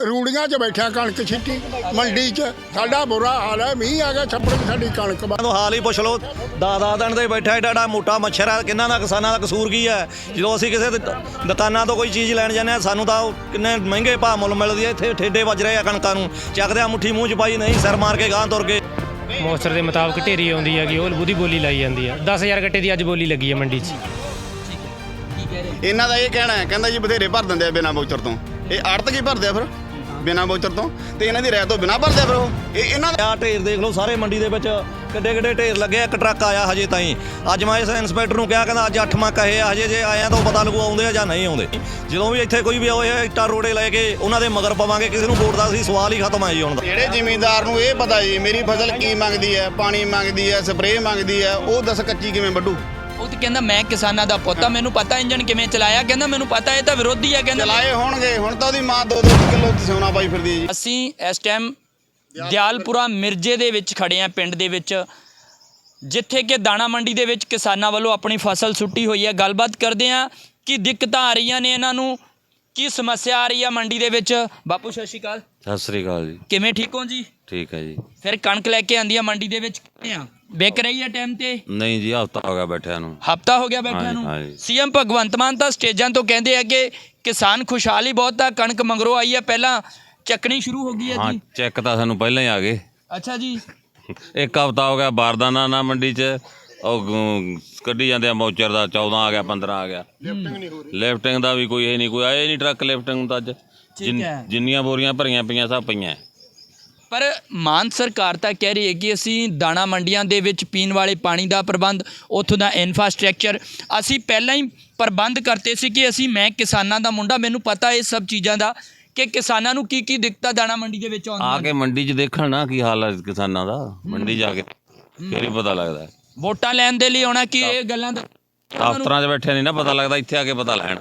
ਰੂੜੀਆਂ 'ਚ ਬੈਠਿਆ ਕਣਕ ਛਿੱਟੀ ਮੰਡੀ 'ਚ। ਸਾਡਾ ਬੁਰਾ ਹਾਲ ਹੈ ਮੀਂਹ ਆ ਗਿਆ ਛੱਪੜ 'ਚ ਸਾਡੀ ਕਣਕ ਵਾ- ਤੋਂ ਹਾਲ ਹੀ ਪੁੱਛ ਲਓ ਦਾ ਦਾ ਦਿਨ ਦੇ ਬੈਠਾ ਏਡਾ ਏਡਾ ਮੋਟਾ ਮੱਛਰ ਆ ਕਿੰਨਾ ਦਾ ਕਿਸਾਨਾਂ ਦਾ ਕਸੂਰ ਕੀ ਹੈ? ਜਦੋਂ ਅਸੀਂ ਕਿਸੇ ਦੁ- ਦੁਕਾਨਾਂ ਤੋਂ ਕੋਈ ਚੀਜ਼ ਲੈਣ ਜਾਂਦੇ ਆ ਸਾਨੂੰ ਤਾਂ ਉਹ ਕਿੰਨੇ ਮਹਿੰਗੇ ਭਾਅ ਮੁੱਲ ਮਿਲਦੀ ਹੈ ਇੱਥੇ ਠੇਡੇ ਵੱਜ ਰਹੇ ਆ ਕਣਕਾਂ ਨੂੰ। ਚੱਕਦੇ ਆ ਮੁੱਠੀ ਮੂੰਹ ਚ ਪਾਈ ਨਹੀਂ ਸਿਰ ਮਾਰ ਕੇ ਗਾਂ ਤੁਰ ਕੇ ਮੌਸਰ ਦੇ ਮੁਤਾਬਕ ਢੇਰੀ ਆਉਂਦੀ ਹੈਗੀ ਉਹ ਉਹਦੀ ਬੋਲੀ ਲਾਈ ਜਾਂਦੀ ਹੈ। 10000 ਗੱਟੇ ਦੀ ਅੱਜ ਬੋਲੀ ਲੱਗੀ ਹੈ ਮੰਡੀ 'ਚ। ਇਹਨਾਂ ਦਾ ਇਹ ਕਹਿਣਾ ਹੈ ਕਹਿੰਦਾ ਜੀ ਬਥੇਰੇ ਭਰ ਦਿੰਦੇ ਆ ਬਿਨਾਂ ਵੋਚਰ ਤੋਂ। ਇਹ ਆੜਤ ਕੀ ਭਰਦੇ ਆ ਫਿਰ? ਬਿਨਾਂ ਵੋਚਰ ਤੋਂ ਤੇ ਇਹਨਾਂ ਦੀ ਰਹਿ ਤੋਂ ਬਿਨਾਂ ਭਰਦੇ ਆ ਫਿਰ ਉਹ। ਇਹ ਇਹਨਾਂ ਦਾ ਆ ਢੇਰ ਦੇਖ ਲਓ ਸਾਰੇ ਮੰਡੀ ਦੇ ਵਿੱਚ ਕਿੱਡੇ ਕਿੱਡੇ ਢੇਰ ਲੱਗੇ ਆ, ਇੱਕ ਟਰੱਕ ਆਇਆ ਹਜੇ ਤਾਈਂ। ਅੱਜ ਮੈਂ ਇਸ ਇੰਸਪੈਕਟਰ ਨੂੰ ਕਿਹਾ ਕਹਿੰਦਾ ਅੱਜ 8 ਮਾ ਕਹੇ ਆ ਹਜੇ ਜੇ ਆਇਆ ਤਾਂ ਉਹ ਪਤਾ ਲੱਗੂ ਆਉਂਦੇ ਆ ਜਾਂ ਨਹੀਂ ਆਉਂਦੇ। ਜਦੋਂ ਵੀ ਇੱਥੇ ਕੋਈ ਵੀ ਆਏ ਇੱਟਾਂ ਰੋੜੇ ਲੈ ਕੇ ਉਹਨਾਂ ਦੇ ਮਗਰ ਪਵਾਂਗੇ ਕਿਸੇ ਨੂੰ ਵੋਟ ਦਾ ਸੀ ਸਵਾਲ ਹੀ ਖਤਮ ਹੈ ਜੀ ਹੁਣ ਦਾ। ਜਿਹੜੇ ਜ਼ਿਮੀਂਦਾਰ ਨੂੰ ਇਹ ਪਤਾ ਜੀ ਮੇਰੀ ਫਸਲ ਕੀ ਮੰਗਦੀ ਹੈ ਪਾਣੀ ਮੰਗਦੀ ਹੈ ਸਪਰੇਅ ਮੰਗਦੀ ਹੈ ਉਹ ਦੱਸ ਕੱਚੀ ਕਿਵੇਂ ਵੱਢੂ? ਤੇ ਕਹਿੰਦਾ ਮੈਂ ਕਿਸਾਨਾਂ ਦਾ ਪੁੱਤ ਆ ਮੈਨੂੰ ਪਤਾ ਇੰਜਨ ਕਿਵੇਂ ਚਲਾਇਆ ਕਹਿੰਦਾ ਮੈਨੂੰ ਪਤਾ ਇਹ ਤਾਂ ਵਿਰੋਧੀ ਆ ਕਹਿੰਦਾ ਚਲਾਏ ਹੋਣਗੇ ਹੁਣ ਤਾਂ ਉਹਦੀ ਮਾਂ 2-2 ਕਿਲੋ ਸੋਨਾ ਪਾਈ ਫਿਰਦੀ ਹੈ ਜੀ। ਅਸੀਂ ਇਸ ਟਾਈਮ ਦਿਆਲਪੁਰਾ ਮਿਰਜੇ ਦੇ ਵਿੱਚ ਖੜੇ ਆ ਪਿੰਡ ਦੇ ਵਿੱਚ। ਜਿੱਥੇ ਕਿ ਦਾਣਾ ਮੰਡੀ ਦੇ ਵਿੱਚ ਕਿਸਾਨਾਂ ਵੱਲੋਂ ਆਪਣੀ ਫਸਲ ਸੁੱਟੀ ਹੋਈ ਹੈ। ਗੱਲਬਾਤ ਕਰਦੇ ਆ ਕਿ ਦਿੱਕਤਾਂ ਆ ਰਹੀਆਂ ਨੇ ਇਹਨਾਂ ਨੂੰ ਕੀ ਸਮੱਸਿਆ ਆ ਰਹੀ ਹੈ ਮੰਡੀ ਦੇ ਵਿੱਚ। ਬਾਪੂ ਸਤਿ ਸ਼੍ਰੀ ਅਕਾਲ। ਸਤਿ ਸ੍ਰੀ ਅਕਾਲ ਜੀ। ਕਿਵੇਂ ਠੀਕ ਹੋ ਜੀ? ਠੀਕ ਹੈ ਜੀ। ਫਿਰ ਕਣਕ ਲੈ ਕੇ ਆਂਦੀ ਆ ਮੰਡੀ ਦੇ ਵਿੱਚ। ਕਿਵੇਂ ਆ? ਵਿਕ ਰਹੀ ਹੈ ਟਾਈਮ ਤੇ? ਨਹੀਂ ਜੀ ਹਫਤਾ ਹੋ ਗਿਆ ਬੈਠਿਆਂ ਨੂੰ। ਹਫਤਾ ਹੋ ਗਿਆ ਬੈਠਿਆਂ ਨੂੰ? ਹਾਂਜੀ। ਸੀਐਮ ਭਗਵੰਤ ਮਾਨ ਤਾਂ ਸਟੇਜਾਂ ਤੋਂ ਕਹਿੰਦੇ ਆ ਕਿ ਕਿਸਾਨ ਖੁਸ਼ਹਾਲੀ ਬਹੁਤ ਆ ਕਣਕ ਮੰਗਰੋ ਆਈ ਹੈ ਪਹਿਲਾਂ ਚੱਕਣੀ ਸ਼ੁਰੂ ਹੋ ਗਈ ਹੈ ਹਾਂ ਜੀ। ਚੈੱਕ ਤਾਂ ਸਾਨੂੰ ਪਹਿਲਾਂ ਹੀ ਆ ਗਏ। ਅੱਛਾ ਜੀ। ਇੱਕ ਹਫਤਾ ਹੋ ਗਿਆ ਬਾਰਦਾਨਾ ਨਾ ਮੰਡੀ 'ਚ ਉਹ ਗ- ਕੱਢੀ ਜਾਂਦੇ ਆ ਮੌਚਰ ਦਾ 14 ਆ ਗਿਆ 15 ਆ ਗਿਆ। ਲਿਫਟਿੰਗ ਦਾ ਵੀ ਕੋਈ ਇਹ ਨਹੀਂ ਕੋਈ ਆਏ ਨਹੀਂ ਟਰੱਕ ਲਿਫਟਿੰਗ ਦਾ ਅੱਜ। ਜਿੰਨ- ਹੈ। ਜਿੰਨੀਆਂ ਬੋਰੀਆਂ ਭਰੀਆਂ ਪਈਆਂ ਸਭ ਪਈਆਂ। ਪਰ ਮਾਨ ਸਰਕਾਰ ਤਾਂ ਕਹਿ ਰਹੀ ਹੈ ਕਿ ਅਸੀਂ ਦਾਣਾ ਮੰਡੀਆਂ ਦੇ ਵਿੱਚ ਪੀਣ ਵਾਲੇ ਪਾਣੀ ਦਾ ਪ੍ਰਬੰਧ ਉੱਥੋਂ ਦਾ ਇਨਫਰਾਸਟ੍ਰਕਚਰ ਅਸੀਂ ਪਹਿਲਾਂ ਹੀ ਪ੍ਰਬੰਧ ਕਰਤੇ ਸੀ ਕਿ ਅਸੀਂ ਮੈਂ ਕਿਸਾਨਾਂ ਦਾ ਮੁੰਡਾ ਮੈਨੂੰ ਪਤਾ ਇਹ ਸਭ ਚੀਜ਼ਾਂ ਦਾ ਕਿ ਕਿਸਾਨਾਂ ਨੂੰ ਕੀ ਕੀ ਦਿੱਕਤਾਂ ਦਾਣਾ ਮੰਡੀ ਦੇ ਵਿੱਚ ਆ ਆਉਂਦੀਆਂ ਕੇ ਮੰਡੀ 'ਚ ਦੇਖਣ ਨਾ ਕੀ ਹਾਲ ਹੈ ਕਿਸਾਨਾਂ ਦਾ ਮੰਡੀ ਜਾ ਕੇ ਫਿਰ ਹੀ ਪਤਾ ਲੱਗਦਾ। ਵੋਟਾਂ ਲੈਣ ਦੇ ਲਈ ਆਉਣਾ ਕਿ ਇਹ ਗੱਲਾਂ ਦਾ? ਦਫ਼ਤਰਾਂ 'ਚ ਬੈਠੇ ਨਹੀਂ ਨਾ ਪਤਾ ਲੱਗਦਾ ਇੱਥੇ ਆ ਕੇ ਪਤਾ ਲੈਣ।